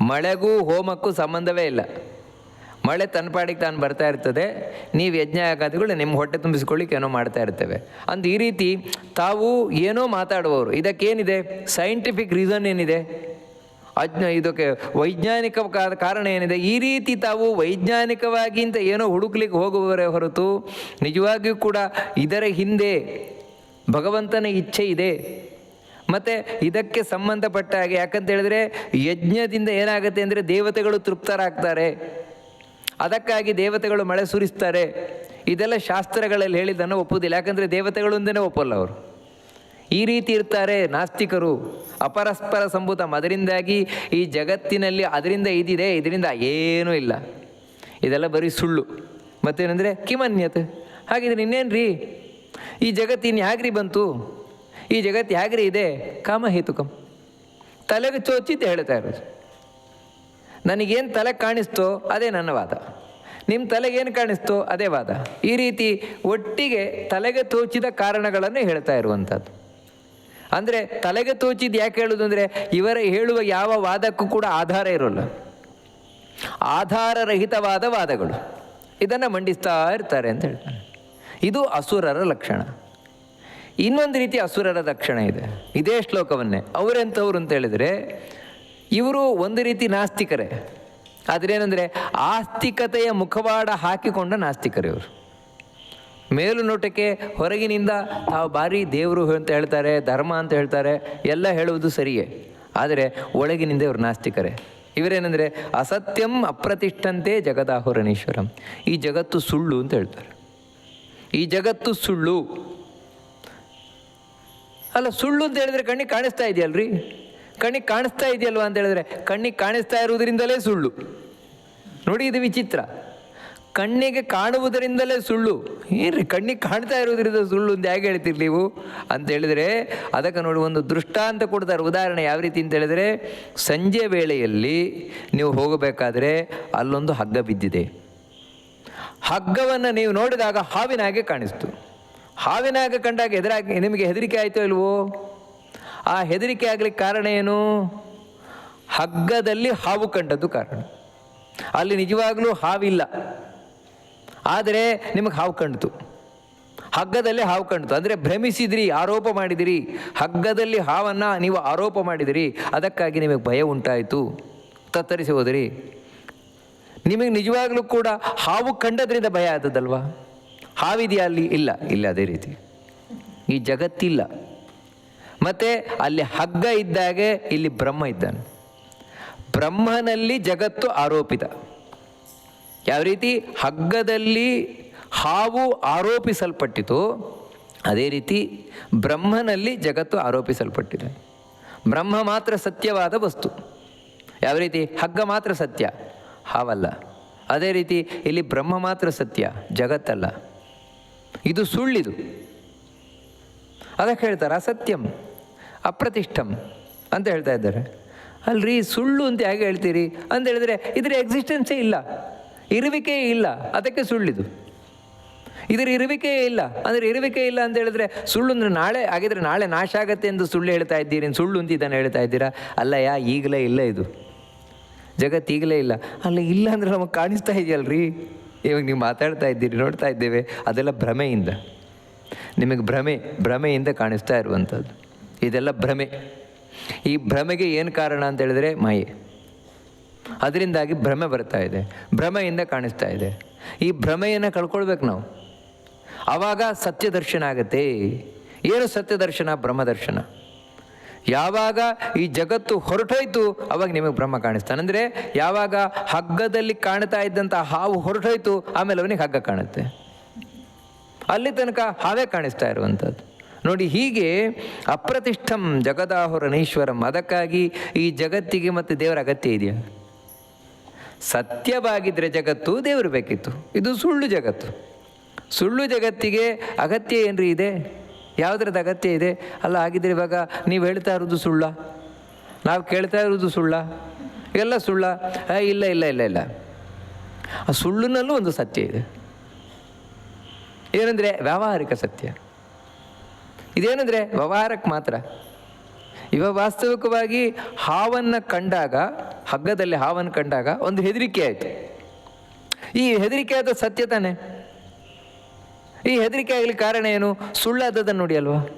ಮಳೆಗೂ ಹೋಮಕ್ಕೂ ಸಂಬಂಧವೇ ಇಲ್ಲ. ಮಳೆ ತನ್ನ ಪಾಡಿಗೆ ತಾನು ಬರ್ತಾ ಇರ್ತದೆ. ನೀವು ಯಜ್ಞ ಯಾಗಾದಿಗಳು ನಿಮ್ಮ ಹೊಟ್ಟೆ ತುಂಬಿಸ್ಕೊಳ್ಳಿಕ್ಕೆ ಏನೋ ಮಾಡ್ತಾ ಇರ್ತೇವೆ. ಅಂತ ಈ ರೀತಿ ತಾವು ಏನೋ ಮಾತಾಡುವವರು. ಇದಕ್ಕೇನಿದೆ? ಸೈಂಟಿಫಿಕ್ ರೀಸನ್ ಏನಿದೆ? ಅಜ್ಞ ಇದಕ್ಕೆ ವೈಜ್ಞಾನಿಕ ಕಾರಣ ಏನಿದೆ? ಈ ರೀತಿ ತಾವು ವೈಜ್ಞಾನಿಕವಾಗಿ ಅಂತ ಏನೋ ಹುಡುಕ್ಲಿಕ್ಕೆ ಹೋಗುವವರೇ ಹೊರತು ನಿಜವಾಗಿಯೂ ಕೂಡ ಇದರ ಹಿಂದೆ ಭಗವಂತನ ಇಚ್ಛೆ ಇದೆ. ಮತ್ತು ಇದಕ್ಕೆ ಸಂಬಂಧಪಟ್ಟ ಹಾಗೆ ಯಾಕಂತ ಹೇಳಿದ್ರೆ ಯಜ್ಞದಿಂದ ಏನಾಗುತ್ತೆ ಅಂದರೆ ದೇವತೆಗಳು ತೃಪ್ತರಾಗ್ತಾರೆ. ಅದಕ್ಕಾಗಿ ದೇವತೆಗಳು ಮಳೆ ಸುರಿಸ್ತಾರೆ. ಇದೆಲ್ಲ ಶಾಸ್ತ್ರಗಳಲ್ಲಿ ಹೇಳಿದ್ದನ್ನು ಒಪ್ಪುವುದಿಲ್ಲ ಯಾಕಂದರೆ ದೇವತೆಗಳು ಒಂದೇನೆ ಒಪ್ಪಲ್ಲ ಅವರು. ಈ ರೀತಿ ಇರ್ತಾರೆ ನಾಸ್ತಿಕರು. ಅಪರಸ್ಪರ ಸಂಭೂತ. ಅದರಿಂದಾಗಿ ಈ ಜಗತ್ತಿನಲ್ಲಿ ಅದರಿಂದ ಇದಿದೆ, ಇದರಿಂದ ಏನೂ ಇಲ್ಲ. ಇದೆಲ್ಲ ಬರೀ ಸುಳ್ಳು. ಮತ್ತೇನೆಂದರೆ ಕಿಮನ್ಯತೆ. ಹಾಗಿದ್ರೆ ಇನ್ನೇನು ರೀ ಈ ಜಗತ್ತು ಇನ್ನು ಹೇಗ್ರಿ ಬಂತು? ಈ ಜಗತ್ತು ಹೇಗ್ರಿ ಇದೆ? ಕಾಮಹೇತುಕಂ ತಲೆಗೆ ಚೋಚಿತ್ತು ಹೇಳ್ತಾ ಇರೋದು. ನನಗೇನು ತಲೆ ಕಾಣಿಸ್ತೋ ಅದೇ ನನ್ನ ವಾದ. ನಿಮ್ಮ ತಲೆಗೇನು ಕಾಣಿಸ್ತೋ ಅದೇ ವಾದ. ಈ ರೀತಿ ಒಟ್ಟಿಗೆ ತಲೆಗೆ ತೋಚಿದ ಕಾರಣಗಳನ್ನು ಹೇಳ್ತಾ ಇರುವಂಥದ್ದು. ಅಂದರೆ ತಲೆಗೆ ತೋಚಿದ್ದು ಯಾಕೆ ಹೇಳೋದು ಅಂದರೆ ಇವರ ಹೇಳುವ ಯಾವ ವಾದಕ್ಕೂ ಕೂಡ ಆಧಾರ ಇರೋಲ್ಲ. ಆಧಾರರಹಿತವಾದ ವಾದಗಳು. ಇದನ್ನು ಮಂಡಿಸ್ತಾ ಇರ್ತಾರೆ ಅಂತ ಹೇಳ್ತಾರೆ. ಇದು ಅಸುರರ ಲಕ್ಷಣ. ಇನ್ನೊಂದು ರೀತಿ ಅಸುರರ ಲಕ್ಷಣ ಇದೆ. ಇದೇ ಶ್ಲೋಕವನ್ನೇ. ಅವರೆಂಥವ್ರು ಅಂತ ಹೇಳಿದರೆ, ಇವರು ಒಂದು ರೀತಿ ನಾಸ್ತಿಕರೇ. ಆದ್ರೇನೆಂದರೆ, ಆಸ್ತಿಕತೆಯ ಮುಖವಾಡ ಹಾಕಿಕೊಂಡ ನಾಸ್ತಿಕರು ಇವರು. ಮೇಲುನೋಟಕ್ಕೆ ಹೊರಗಿನಿಂದ ತಾವು ಭಾರಿ ದೇವರು ಅಂತ ಹೇಳ್ತಾರೆ, ಧರ್ಮ ಅಂತ ಹೇಳ್ತಾರೆ, ಎಲ್ಲ ಹೇಳುವುದು ಸರಿಯೇ. ಆದರೆ ಒಳಗಿನಿಂದ ಇವರು ನಾಸ್ತಿಕರೇ. ಇವರೇನೆಂದರೆ, ಅಸತ್ಯಂ ಅಪ್ರತಿಷ್ಠಂತೆ ಜಗದಾಹುರನೇಶ್ವರಂ ಈ ಜಗತ್ತು ಸುಳ್ಳು ಅಂತ ಹೇಳ್ತಾರೆ. ಈ ಜಗತ್ತು ಸುಳ್ಳು. ಅಲ್ಲ, ಸುಳ್ಳು ಅಂತ ಹೇಳಿದ್ರೆ ಕಣ್ಣಿಗೆ ಕಾಣಿಸ್ತಾ ಇದೆಯಲ್ರಿ? ಕಣ್ಣಿಗೆ ಕಾಣಿಸ್ತಾ ಇದೆಯಲ್ವಾ ಅಂತ ಹೇಳಿದ್ರೆ ಕಣ್ಣಿಗೆ ಕಾಣಿಸ್ತಾ ಇರುವುದರಿಂದಲೇ ಸುಳ್ಳು. ನೋಡಿ ಇದು ವಿಚಿತ್ರ. ಕಣ್ಣಿಗೆ ಕಾಣುವುದರಿಂದಲೇ ಸುಳ್ಳು. ಏನ್ರಿ, ಕಣ್ಣಿಗೆ ಕಾಣ್ತಾ ಇರೋದ್ರಿಂದ ಸುಳ್ಳು ಅಂತ ಹೇಗೆ ಹೇಳ್ತೀರಿ ನೀವು? ಅಂತ ಹೇಳಿದ್ರೆ, ಅದಕ್ಕೆ ನೋಡಿ ಒಂದು ದೃಷ್ಟಾಂತ ಕೊಡ್ತಾರೆ. ಉದಾಹರಣೆ ಯಾವ ರೀತಿ ಅಂತ ಹೇಳಿದರೆ, ಸಂಜೆ ವೇಳೆಯಲ್ಲಿ ನೀವು ಹೋಗಬೇಕಾದ್ರೆ ಅಲ್ಲೊಂದು ಹಗ್ಗ ಬಿದ್ದಿದೆ. ಹಗ್ಗವನ್ನು ನೀವು ನೋಡಿದಾಗ ಹಾವಿನ ಹಾಗೆ ಕಾಣಿಸ್ತು. ಹಾವಿನ ಹಾಗೆ ಕಂಡಾಗ ಹೆದರಾಗಿ ನಿಮಗೆ ಹೆದರಿಕೆ ಆಯಿತೋ ಇಲ್ವೋ? ಆ ಹೆದರಿಕೆ ಆಗಲಿಕ್ಕೆ ಕಾರಣ ಏನು? ಹಗ್ಗದಲ್ಲಿ ಹಾವು ಕಂಡದ್ದು ಕಾರಣ. ಅಲ್ಲಿ ನಿಜವಾಗಲೂ ಹಾವಿಲ್ಲ. ಆದರೆ ನಿಮಗೆ ಹಾವು ಕಂಡಿತು ಹಗ್ಗದಲ್ಲಿ ಹಾವು ಕಂಡಿತು ಅಂದರೆ ಭ್ರಮಿಸಿದಿರಿ, ಆರೋಪ ಮಾಡಿದಿರಿ. ಹಗ್ಗದಲ್ಲಿ ಹಾವನ್ನು ನೀವು ಆರೋಪ ಮಾಡಿದಿರಿ. ಅದಕ್ಕಾಗಿ ನಿಮಗೆ ಭಯ ಉಂಟಾಯಿತು. ತತ್ತರಿಸಿ ಹೋದಿರಿ. ನಿಮಗೆ ನಿಜವಾಗ್ಲೂ ಕೂಡ ಹಾವು ಕಂಡದ್ರಿಂದ ಭಯ ಆದದಲ್ವಾ ಹಾವಿದೆಯಾ ಅಲ್ಲಿ ಇಲ್ಲ ಇಲ್ಲ ಅದೇ ರೀತಿ. ಈ ಜಗತ್ತಿಲ್ಲ. ಮತ್ತು ಅಲ್ಲಿ ಹಗ್ಗ ಇದ್ದಾಗೆ ಇಲ್ಲಿ ಬ್ರಹ್ಮ ಇದ್ದಾನೆ. ಬ್ರಹ್ಮನಲ್ಲಿ ಜಗತ್ತು ಆರೋಪಿತ. ಯಾವ ರೀತಿ? ಹಗ್ಗದಲ್ಲಿ ಹಾವು ಆರೋಪಿಸಲ್ಪಟ್ಟಿತು, ಅದೇ ರೀತಿ ಬ್ರಹ್ಮನಲ್ಲಿ ಜಗತ್ತು ಆರೋಪಿಸಲ್ಪಟ್ಟಿದೆ. ಬ್ರಹ್ಮ ಮಾತ್ರ ಸತ್ಯವಾದ ವಸ್ತು. ಯಾವ ರೀತಿ? ಹಗ್ಗ ಮಾತ್ರ ಸತ್ಯ, ಹಾವಲ್ಲ. ಅದೇ ರೀತಿ ಇಲ್ಲಿ ಬ್ರಹ್ಮ ಮಾತ್ರ ಸತ್ಯ, ಜಗತ್ತಲ್ಲ. ಇದು ಸುಳ್ಳಿದು. ಅದಕ್ಕೆ ಹೇಳ್ತಾರೆ ಅಸತ್ಯಂ, ಅಪ್ರತಿಷ್ಠಂ ಅಂತ ಹೇಳ್ತಾ ಇದ್ದಾರೆ. ಅಲ್ರಿ, ಸುಳ್ಳು ಅಂತ ಹೇಗೆ ಹೇಳ್ತೀರಿ? ಅಂತ ಹೇಳಿದ್ರೆ ಇದರ ಎಕ್ಸಿಸ್ಟೆನ್ಸೇ ಇಲ್ಲ, ಇರುವಿಕೆ ಇಲ್ಲ, ಅದಕ್ಕೆ ಸುಳ್ಳಿದು. ಇದರ ಇರುವಿಕೆ ಇಲ್ಲ, ಅಂದರೆ ಇರುವಿಕೆ ಇಲ್ಲ ಅಂತ ಹೇಳಿದ್ರೆ ಸುಳ್ಳು ಅಂದರೆ ನಾಳೆ ಆಗಿದ್ರೆ ನಾಳೆ ನಾಶ ಆಗತ್ತೆ ಎಂದು ಸುಳ್ಳು ಹೇಳ್ತಾ ಇದ್ದೀರಿ, ಸುಳ್ಳು ಅಂತ ಇದನ್ನು ಹೇಳ್ತಾ ಇದ್ದೀರಾ? ಅಲ್ಲ ಯಾ ಈಗಲೇ ಇಲ್ಲ ಇದು. ಜಗತ್ತು ಈಗಲೇ ಇಲ್ಲ. ಅಲ್ಲ, ಇಲ್ಲ ಅಂದ್ರೆ ನಮಗೆ ಕಾಣಿಸ್ತಾ ಇದೆಯಲ್ರಿ? ಇವಾಗ ನೀವು ಮಾತಾಡ್ತಾ ಇದ್ದೀರಿ, ನೋಡ್ತಾ ಇದ್ದೇವೆ, ಅದೆಲ್ಲ ಭ್ರಮೆಯಿಂದ. ನಿಮಗೆ ಭ್ರಮೆ, ಭ್ರಮೆಯಿಂದ ಕಾಣಿಸ್ತಾ ಇರುವಂಥದ್ದು. ಇದೆಲ್ಲ ಭ್ರಮೆ. ಈ ಭ್ರಮೆಗೆ ಏನು ಕಾರಣ ಅಂತ ಹೇಳಿದ್ರೆ ಮಾಯೆ. ಅದರಿಂದಾಗಿ ಭ್ರಮೆ ಬರ್ತಾ ಇದೆ. ಭ್ರಮೆಯಿಂದ ಕಾಣಿಸ್ತಾ ಇದೆ. ಈ ಭ್ರಮೆಯನ್ನು ಕಳ್ಕೊಳ್ಬೇಕು ನಾವು. ಆವಾಗ ಸತ್ಯ ದರ್ಶನ ಆಗುತ್ತೆ. ಏನು ಸತ್ಯ ದರ್ಶನ ಬ್ರಹ್ಮದರ್ಶನ. ಯಾವಾಗ ಈ ಜಗತ್ತು ಹೊರಟೋಯ್ತು, ಅವಾಗ ನಿಮಗೆ ಬ್ರಹ್ಮ ಕಾಣಿಸ್ತಾನೆ. ಅಂದರೆ ಯಾವಾಗ ಹಗ್ಗದಲ್ಲಿ ಕಾಣ್ತಾ ಇದ್ದಂಥ ಹಾವು ಹೊರಟೋಯ್ತು, ಆಮೇಲೆ ಅವನಿಗೆ ಹಗ್ಗ ಕಾಣುತ್ತೆ. ಅಲ್ಲಿ ತನಕ ಹಾವೇ ಕಾಣಿಸ್ತಾ ಇರುವಂಥದ್ದು. ನೋಡಿ, ಹೀಗೆ ಅಪ್ರತಿಷ್ಠಂ ಜಗದಾಹುರನೀಶ್ವರಂ ಅದಕ್ಕಾಗಿ ಈ ಜಗತ್ತಿಗೆ ಮತ್ತು ದೇವರ ಅಗತ್ಯ ಇದೆಯಾ? ಸತ್ಯವಾಗಿದ್ದರೆ ಜಗತ್ತು ದೇವರು ಬೇಕಿತ್ತು. ಇದು ಸುಳ್ಳು ಜಗತ್ತು. ಸುಳ್ಳು ಜಗತ್ತಿಗೆ ಅಗತ್ಯ ಏನ್ರಿ ಇದೆ? ಯಾವುದ್ರದ್ದು ಅಗತ್ಯ ಇದೆ? ಅಲ್ಲ ಆಗಿದ್ರೆ ಇವಾಗ ನೀವು ಹೇಳ್ತಾ ಇರೋದು ಸುಳ್ಳ. ನಾವು ಕೇಳ್ತಾ ಇರೋದು ಸುಳ್ಳ. ಎಲ್ಲ ಸುಳ್ಳ. ಇಲ್ಲ ಇಲ್ಲ ಇಲ್ಲ ಇಲ್ಲ. ಆ ಸುಳ್ಳಿನಲ್ಲೂ ಒಂದು ಸತ್ಯ ಇದೆ. ಏನಂದರೆ ವ್ಯಾವಹಾರಿಕ ಸತ್ಯ. ಇದೇನೆಂದರೆ ವ್ಯವಹಾರಕ್ಕೆ ಮಾತ್ರ. ಇವ ವಾಸ್ತವಿಕವಾಗಿ ಹಾವನ್ನು ಕಂಡಾಗ, ಹಗ್ಗದಲ್ಲಿ ಹಾವನ್ನು ಕಂಡಾಗ ಒಂದು ಹೆದರಿಕೆ ಆಯಿತು. ಈ ಹೆದರಿಕೆ ಆದ ಸತ್ಯ ತಾನೆ? ಈ ಹೆದರಿಕೆ ಆಗಲಿ ಕಾರಣ ಏನು? ಸುಳ್ಳಾದದನ್ನು ನೋಡಿ ಅಲ್ವಾ?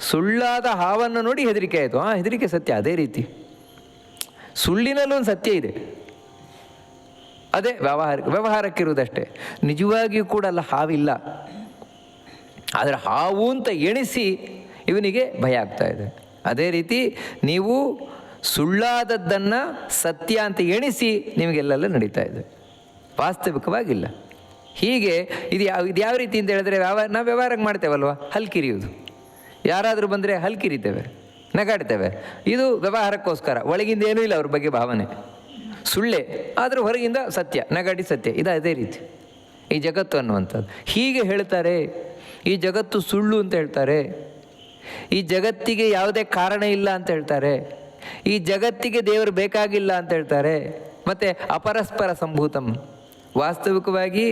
ಸುಳ್ಳಾದ ಹಾವನ್ನು ನೋಡಿ ಹೆದರಿಕೆ ಆಯಿತು. ಆ ಹೆದರಿಕೆ ಸತ್ಯ, ಅದೇ ರೀತಿ. ಸುಳ್ಳಿನಲ್ಲೂ ಒಂದು ಸತ್ಯ ಇದೆ. ಅದೇ ವ್ಯವಹಾರ, ವ್ಯವಹಾರಕ್ಕಿರುವುದಷ್ಟೇ. ನಿಜವಾಗಿಯೂ ಕೂಡ ಅಲ್ಲ, ಹಾವಿಲ್ಲ. ಆದರೆ ಹಾವು ಅಂತ ಎಣಿಸಿ ಇವನಿಗೆ ಭಯ ಆಗ್ತಾ ಇದೆ. ಅದೇ ರೀತಿ ನೀವು ಸುಳ್ಳಾದದ್ದನ್ನು ಸತ್ಯ ಅಂತ ಎಣಿಸಿ ನಿಮಗೆಲ್ಲೆಲ್ಲ ನಡೀತಾ ಇದೆ. ವಾಸ್ತವಿಕವಾಗಿಲ್ಲ. ಹೀಗೆ ಇದು ಯಾವ ಇದು ಯಾವ ರೀತಿ ಅಂತ ಹೇಳಿದ್ರೆ ವ್ಯವಹಾರ ನಾವು ವ್ಯವಹಾರಕ್ಕೆ ಮಾಡ್ತೇವಲ್ವ? ಹಲ್ಕಿರಿಯುವುದು ಯಾರಾದರೂ ಬಂದರೆ ಹಲ್ಕಿರಿತೇವೆ ನಗಾಡ್ತೇವೆ. ಇದು ವ್ಯವಹಾರಕ್ಕೋಸ್ಕರ. ಒಳಗಿಂದ ಏನೂ ಇಲ್ಲ ಅವ್ರ ಬಗ್ಗೆ ಭಾವನೆ. ಸುಳ್ಳೆ. ಆದರೂ ಹೊರಗಿಂದ ಸತ್ಯ, ನಗಾಡಿ ಸತ್ಯ. ಇದು ಅದೇ ರೀತಿ. ಈ ಜಗತ್ತು ಅನ್ನುವಂಥದ್ದು. ಹೀಗೆ ಹೇಳ್ತಾರೆ. ಈ ಜಗತ್ತು ಸುಳ್ಳು ಅಂತ ಹೇಳ್ತಾರೆ. ಈ ಜಗತ್ತಿಗೆ ಯಾವುದೇ ಕಾರಣ ಇಲ್ಲ ಅಂತ ಹೇಳ್ತಾರೆ. ಈ ಜಗತ್ತಿಗೆ ದೇವರು ಬೇಕಾಗಿಲ್ಲ ಅಂತ ಹೇಳ್ತಾರೆ. ಮತ್ತು ಅಪರಸ್ಪರ ಸಂಭೂತಂ. ವಾಸ್ತವಿಕವಾಗಿ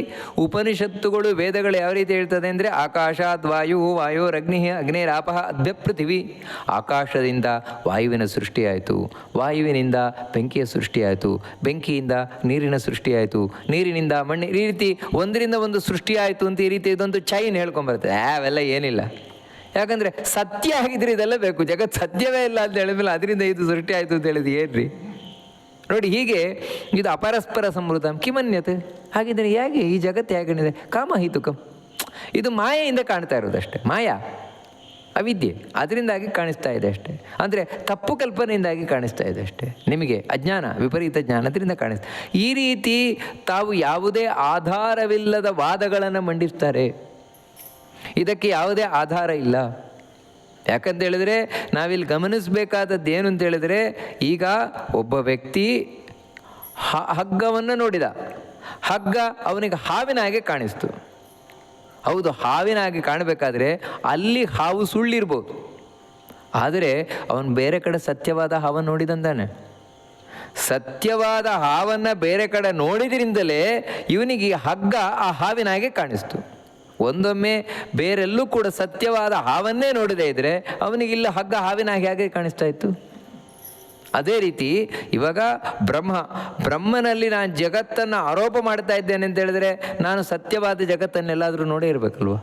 ಉಪನಿಷತ್ತುಗಳು ವೇದಗಳು ಯಾವ ರೀತಿ ಹೇಳ್ತದೆ ಅಂದರೆ ಆಕಾಶ ವಾಯು ವಾಯೋರಗ್ನಿ ಅಗ್ನೇರಾಪಹ ಅದ್ಭ್ಯ ಪೃಥಿವಿ. ಆಕಾಶದಿಂದ ವಾಯುವಿನ ಸೃಷ್ಟಿಯಾಯಿತು, ವಾಯುವಿನಿಂದ ಬೆಂಕಿಯ ಸೃಷ್ಟಿಯಾಯಿತು, ಬೆಂಕಿಯಿಂದ ನೀರಿನ ಸೃಷ್ಟಿಯಾಯಿತು, ನೀರಿನಿಂದ ಮಣ್ಣಿ, ಈ ರೀತಿ ಒಂದರಿಂದ ಒಂದು ಸೃಷ್ಟಿಯಾಯಿತು ಅಂತ ಈ ರೀತಿ ಇದೊಂದು ಚೈನ್ ಹೇಳ್ಕೊಂಬರ್ತದೆ ಅವೆಲ್ಲ ಏನಿಲ್ಲ. ಯಾಕಂದರೆ ಸತ್ಯ ಆಗಿದ್ರೆ ಇದೆಲ್ಲ ಬೇಕು. ಜಗತ್ ಸತ್ಯವೇ ಇಲ್ಲ ಅಂತ ಹೇಳಿದ್ಮೇಲೆ ಅದರಿಂದ ಇದು ಸೃಷ್ಟಿ ಆಯಿತು ಅಂತ ಹೇಳಿದ್ದು ಏನ್ರಿ? ನೋಡಿ ಹೀಗೆ ಇದು ಅಪರಸ್ಪರ ಸಮೃದ್ಧ. ಕಿಮನ್ಯತೆ? ಹಾಗಿದ್ರೆ ಹೇಗೆ? ಈ ಜಗತ್ತು ಹೇಗಣಿದೆ ಕಾಮಹಿತುಕಂ. ಇದು ಮಾಯೆಯಿಂದ ಕಾಣ್ತಾ ಇರೋದಷ್ಟೇ ಮಾಯಾ? ಅವಿದ್ಯೆ. ಅದರಿಂದಾಗಿ ಕಾಣಿಸ್ತಾ ಇದೆ ಅಷ್ಟೇ. ಅಂದರೆ ತಪ್ಪು ಕಲ್ಪನೆಯಿಂದಾಗಿ ಕಾಣಿಸ್ತಾ ಇದೆ ಅಷ್ಟೇ. ನಿಮಗೆ ಅಜ್ಞಾನ, ವಿಪರೀತ ಜ್ಞಾನದಿಂದ ಕಾಣಿಸ್ತಾ ಈ ರೀತಿ ತಾವು ಯಾವುದೇ ಆಧಾರವಿಲ್ಲದ ವಾದಗಳನ್ನು ಮಂಡಿಸ್ತಾರೆ. ಇದಕ್ಕೆ ಯಾವುದೇ ಆಧಾರ ಇಲ್ಲ. ಯಾಕಂತ ಹೇಳಿದ್ರೆ ನಾವಿಲ್ಲಿ ಗಮನಿಸಬೇಕಾದದ್ದು ಏನು ಅಂತ ಹೇಳಿದ್ರೆ ಈಗ ಒಬ್ಬ ವ್ಯಕ್ತಿ ಹಗ್ಗವನ್ನು ನೋಡಿದ. ಹಗ್ಗ ಅವನಿಗೆ ಹಾವಿನ ಹಾಗೆ ಕಾಣಿಸ್ತು. ಹೌದು, ಹಾವಿನ ಹಾಗೆ ಕಾಣಬೇಕಾದ್ರೆ ಅಲ್ಲಿ ಹಾವು ಸುಳ್ಳಿರ್ಬೋದು. ಆದರೆ ಅವನು ಬೇರೆ ಕಡೆ ಸತ್ಯವಾದ ಹಾವನ್ನು ನೋಡಿದಂತಾನೆ. ಸತ್ಯವಾದ ಹಾವನ್ನು ಬೇರೆ ಕಡೆ ನೋಡಿದ್ರಿಂದಲೇ ಇವನಿಗೆ ಹಗ್ಗ ಆ ಹಾವಿನ ಹಾಗೆ ಕಾಣಿಸ್ತು. ಒಂದೊಮ್ಮೆ ಬೇರೆಲ್ಲೂ ಕೂಡ ಸತ್ಯವಾದ ಹಾವನ್ನೇ ನೋಡದೇ ಇದ್ರೆ ಅವನಿಗೆ ಇಲ್ಲ ಹಗ್ಗ ಹಾವಿನ ಹಾಗೆ ಹಾಗೆ ಕಾಣಿಸ್ತಾ ಇತ್ತು. ಅದೇ ರೀತಿ ಇವಾಗ ಬ್ರಹ್ಮ, ಬ್ರಹ್ಮನಲ್ಲಿ ನಾನು ಜಗತ್ತನ್ನು ಆರೋಪ ಮಾಡ್ತಾ ಇದ್ದೇನೆ ಅಂತ ಹೇಳಿದ್ರೆ ನಾನು ಸತ್ಯವಾದ ಜಗತ್ತನ್ನೆಲ್ಲಾದರೂ ನೋಡೇ ಇರಬೇಕಲ್ವ?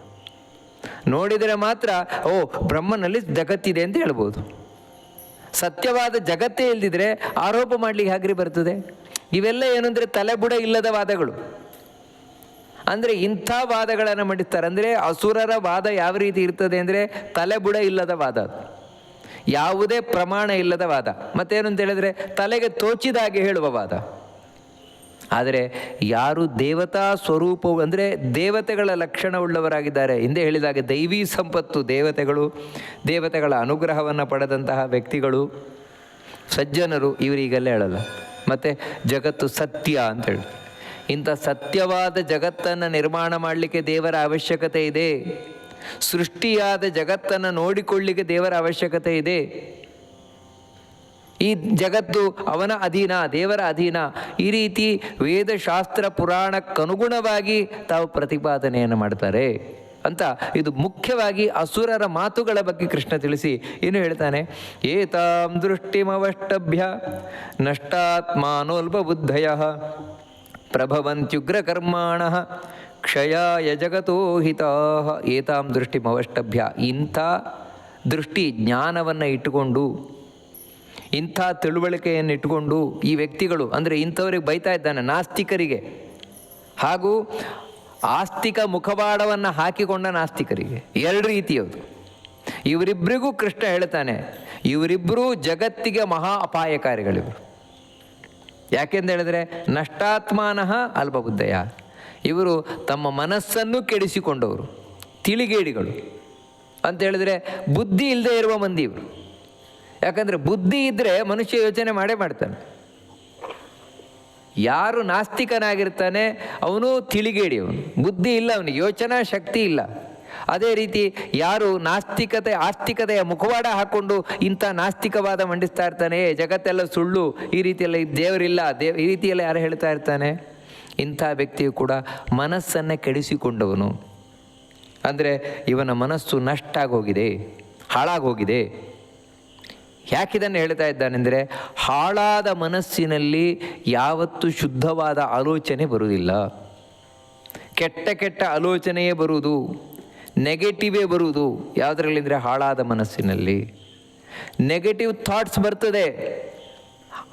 ನೋಡಿದರೆ ಮಾತ್ರ, ಓ, ಬ್ರಹ್ಮನಲ್ಲಿ ಜಗತ್ತಿದೆ ಅಂತ ಹೇಳ್ಬೋದು. ಸತ್ಯವಾದ ಜಗತ್ತೇ ಇಲ್ದಿದ್ರೆ ಆರೋಪ ಮಾಡಲಿಕ್ಕೆ ಹಾಗ್ರಿ ಬರ್ತದೆ? ಇವೆಲ್ಲ ಏನಂದರೆ ತಲೆಬುಡ ಇಲ್ಲದ ವಾದಗಳು. ಅಂದರೆ ಇಂಥ ವಾದಗಳನ್ನು ಮಂಡಿಸ್ತಾರೆ ಅಂದರೆ ಅಸುರರ ವಾದ ಯಾವ ರೀತಿ ಇರ್ತದೆ ಅಂದರೆ ತಲೆಬುಡ ಇಲ್ಲದ ವಾದ ಯಾವುದೇ ಪ್ರಮಾಣ ಇಲ್ಲದ ವಾದ. ಮತ್ತೇನು ಅಂತ ಹೇಳಿದ್ರೆ ತಲೆಗೆ ತೋಚಿದ ಹಾಗೆ ಹೇಳುವ ವಾದ. ಆದರೆ ಯಾರು ದೇವತಾ ಸ್ವರೂಪವು ಅಂದರೆ ದೇವತೆಗಳ ಲಕ್ಷಣವುಳ್ಳವರಾಗಿದ್ದಾರೆ ಹಿಂದೆ ಹೇಳಿದಾಗ ದೈವಿ ಸಂಪತ್ತು, ದೇವತೆಗಳು, ದೇವತೆಗಳ ಅನುಗ್ರಹವನ್ನು ಪಡೆದಂತಹ ವ್ಯಕ್ತಿಗಳು, ಸಜ್ಜನರು ಇವರಿಗೆಲ್ಲ ಹೇಳಲ್ಲ. ಮತ್ತು ಜಗತ್ತು ಸತ್ಯ ಅಂತ ಹೇಳಿ. ಇಂಥ ಸತ್ಯವಾದ ಜಗತ್ತನ್ನು ನಿರ್ಮಾಣ ಮಾಡಲಿಕ್ಕೆ ದೇವರ ಅವಶ್ಯಕತೆ ಇದೆ. ಸೃಷ್ಟಿಯಾದ ಜಗತ್ತನ್ನು ನೋಡಿಕೊಳ್ಳಿಕ್ಕೆ ದೇವರ ಅವಶ್ಯಕತೆ ಇದೆ. ಈ ಜಗತ್ತು ಅವನ ಅಧೀನ, ದೇವರ ಅಧೀನ. ಈ ರೀತಿ ವೇದಶಾಸ್ತ್ರ ಪುರಾಣಕ್ಕನುಗುಣವಾಗಿ ತಾವು ಪ್ರತಿಪಾದನೆಯನ್ನು ಮಾಡ್ತಾರೆ. ಅಂತ ಇದು ಮುಖ್ಯವಾಗಿ ಅಸುರರ ಮಾತುಗಳ ಬಗ್ಗೆ ಕೃಷ್ಣ ತಿಳಿಸಿ ಏನು ಹೇಳ್ತಾನೆ, ಏತಾಂ ದೃಷ್ಟಿಮವಷ್ಟಭ್ಯ ನಷ್ಟಾತ್ಮಾನೋಲ್ಪ ಬುದ್ಧಯ ಪ್ರಭವಂತ್ಯುಗ್ರ ಕರ್ಮಾಣ ಕ್ಷಯಾಯ ಜಗತೋ ಹಿತಾ ಏತಾಂ ದೃಷ್ಟಿಮವಷ್ಟಭ್ಯ ಇಂಥ ದೃಷ್ಟಿ ಜ್ಞಾನವನ್ನು ಇಟ್ಟುಕೊಂಡು, ಇಂಥ ತಿಳುವಳಿಕೆಯನ್ನು ಇಟ್ಟುಕೊಂಡು ಈ ವ್ಯಕ್ತಿಗಳು, ಅಂದರೆ ಇಂಥವ್ರಿಗೆ ಬೈತಾ ಇದ್ದಾನೆ ನಾಸ್ತಿಕರಿಗೆ. ಹಾಗೂ ಆಸ್ತಿಕ ಮುಖವಾಡವನ್ನು ಹಾಕಿಕೊಂಡ ನಾಸ್ತಿಕರಿಗೆ. ಎರಡು ರೀತಿಯದು ಇವರಿಬ್ಬರಿಗೂ ಕೃಷ್ಣ ಹೇಳ್ತಾನೆ ಇವರಿಬ್ಬರೂ ಜಗತ್ತಿಗೆ ಮಹಾ ಅಪಾಯಕಾರಿಗಳಿವರು. ಯಾಕೆಂತ ಹೇಳಿದ್ರೆ ನಷ್ಟಾತ್ಮಾನಃ ಅಲ್ಪಬುದ್ಧಯ. ಇವರು ತಮ್ಮ ಮನಸ್ಸನ್ನು ಕೆಡಿಸಿಕೊಂಡವರು, ತಿಳಿಗೇಡಿಗಳು. ಅಂತ ಹೇಳಿದ್ರೆ ಬುದ್ಧಿ ಇಲ್ಲದೆ ಇರುವ ಮಂದಿ ಇವರು. ಯಾಕಂದರೆ ಬುದ್ಧಿ ಇದ್ದರೆ ಮನುಷ್ಯ ಯೋಚನೆ ಮಾಡೇ ಮಾಡ್ತಾನೆ. ಯಾರು ನಾಸ್ತಿಕನಾಗಿರ್ತಾನೆ, ಅವನು ತಿಳಿಗೇಡಿ ಅವನು ಬುದ್ಧಿ ಇಲ್ಲ ಅವನಿಗೆ, ಯೋಚನಾ ಶಕ್ತಿ ಇಲ್ಲ. ಅದೇ ರೀತಿ ಯಾರು ನಾಸ್ತಿಕತೆ ಆಸ್ತಿಕತೆಯ ಮುಖವಾಡ ಹಾಕೊಂಡು ಇಂಥ ನಾಸ್ತಿಕವಾದ ಮಂಡಿಸ್ತಾ ಇರ್ತಾನೆ "ಏ, ಜಗತ್ತೆಲ್ಲ ಸುಳ್ಳು ಈ ರೀತಿಯೆಲ್ಲ ದೇವರಿಲ್ಲ ದೇವ್ ಈ ರೀತಿಯೆಲ್ಲ ಯಾರು ಹೇಳ್ತಾ ಇರ್ತಾನೆ? ಇಂಥ ವ್ಯಕ್ತಿಯು ಕೂಡ ಮನಸ್ಸನ್ನೇ ಕೆಡಿಸಿಕೊಂಡವನು. ಅಂದರೆ ಇವನ ಮನಸ್ಸು ನಷ್ಟ ಆಗೋಗಿದೆ ಹಾಳಾಗೋಗಿದೆ. ಯಾಕಿದನ್ನು ಹೇಳ್ತಾ ಇದ್ದಾನೆಂದರೆ ಹಾಳಾದ ಮನಸ್ಸಿನಲ್ಲಿ ಯಾವತ್ತೂ ಶುದ್ಧವಾದ ಆಲೋಚನೆ ಬರುವುದಿಲ್ಲ. ಕೆಟ್ಟ ಕೆಟ್ಟ ಆಲೋಚನೆಯೇ ಬರುವುದು. ನೆಗೆಟಿವೇ ಬರುವುದು ಯಾವುದರಲ್ಲಿ ಅಂದರೆ ಹಾಳಾದ ಮನಸ್ಸಿನಲ್ಲಿ. ನೆಗೆಟಿವ್ ಥಾಟ್ಸ್ ಬರ್ತದೆ.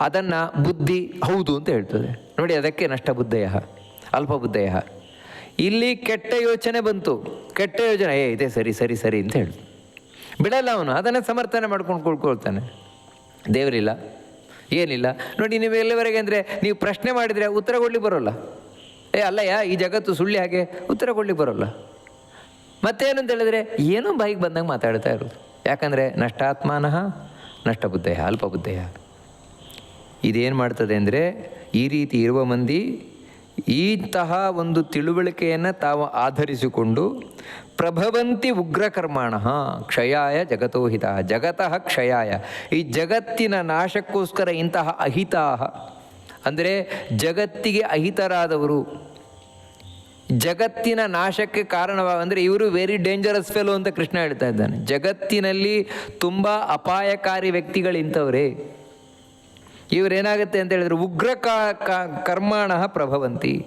ಅದನ್ನು ಬುದ್ಧಿ ಹೌದು ಅಂತ ಹೇಳ್ತದೆ. ನೋಡಿ, ಅದಕ್ಕೆ ನಷ್ಟ ಬುದ್ಧಯ ಅಲ್ಪ ಬುದ್ಧಯ ಇಲ್ಲಿ ಕೆಟ್ಟ ಯೋಚನೆ ಬಂತು. ಕೆಟ್ಟ ಯೋಚನೆ, ಏ, ಇದೆ ಸರಿ ಸರಿ ಸರಿ ಅಂತ ಹೇಳಿ ಬಿಡಲ್ಲ ಅವನು, ಅದನ್ನು ಸಮರ್ಥನೆ ಮಾಡ್ಕೊಂಡು ಕುಳ್ಕೊಳ್ತಾನೆ ದೇವರಿಲ್ಲ, ಏನಿಲ್ಲ. ನೋಡಿ, ನೀವು ಎಲ್ಲಿವರೆಗೆ ಅಂದರೆ, ನೀವು ಪ್ರಶ್ನೆ ಮಾಡಿದರೆ ಉತ್ತರ ಕೊಡ್ಲಿಕ್ಕೆ ಬರೋಲ್ಲ. ಏ, ಅಲ್ಲಯ್ಯ, ಈ ಜಗತ್ತು ಸುಳ್ಳಿ ಹಾಗೆ ಉತ್ತರ ಕೊಡ್ಲಿಕ್ಕೆ ಬರೋಲ್ಲ. ಮತ್ತೇನು ಅಂತ ಹೇಳಿದ್ರೆ ಏನೋ ಬಾಯಿಗೆ ಬಂದಂಗೆ ಮಾತಾಡ್ತಾ ಇರೋದು. ಯಾಕಂದರೆ ನಷ್ಟಾತ್ಮಾನಃ ನಷ್ಟಬುದ್ಧಯ ಅಲ್ಪಬುದ್ಧಯ ಇದೇನು ಮಾಡ್ತದೆ ಅಂದರೆ ಈ ರೀತಿ ಇರುವ ಮಂದಿ ಇಂತಹ ಒಂದು ತಿಳುವಳಿಕೆಯನ್ನು ತಾವು ಆಧರಿಸಿಕೊಂಡು ಪ್ರಭವಂತಿ ಉಗ್ರಕರ್ಮಾಣ ಕ್ಷಯಾಯ ಜಗತೋಹಿತ ಜಗತಃ ಕ್ಷಯಾಯ. ಈ ಜಗತ್ತಿನ ನಾಶಕ್ಕೋಸ್ಕರ ಇಂತಹ ಅಹಿತಾಹ. ಅಂದರೆ ಜಗತ್ತಿಗೆ ಅಹಿತರಾದವರು ಜಗತ್ತಿನ ನಾಶಕ್ಕೆ ಕಾರಣವಾಗ ಅಂದರೆ ಇವರು ವೆರಿ ಡೇಂಜರಸ್ ಫೆಲೋ ಅಂತ ಕೃಷ್ಣ ಹೇಳ್ತಾ ಇದ್ದಾನೆ. ಜಗತ್ತಿನಲ್ಲಿ ತುಂಬ ಅಪಾಯಕಾರಿ ವ್ಯಕ್ತಿಗಳು ಇಂಥವ್ರೇ. ಇವರೇನಾಗುತ್ತೆ ಅಂತ ಹೇಳಿದ್ರೆ ಉಗ್ರ ಕರ್ಮಾಣ ಪ್ರಭವಂತಿ.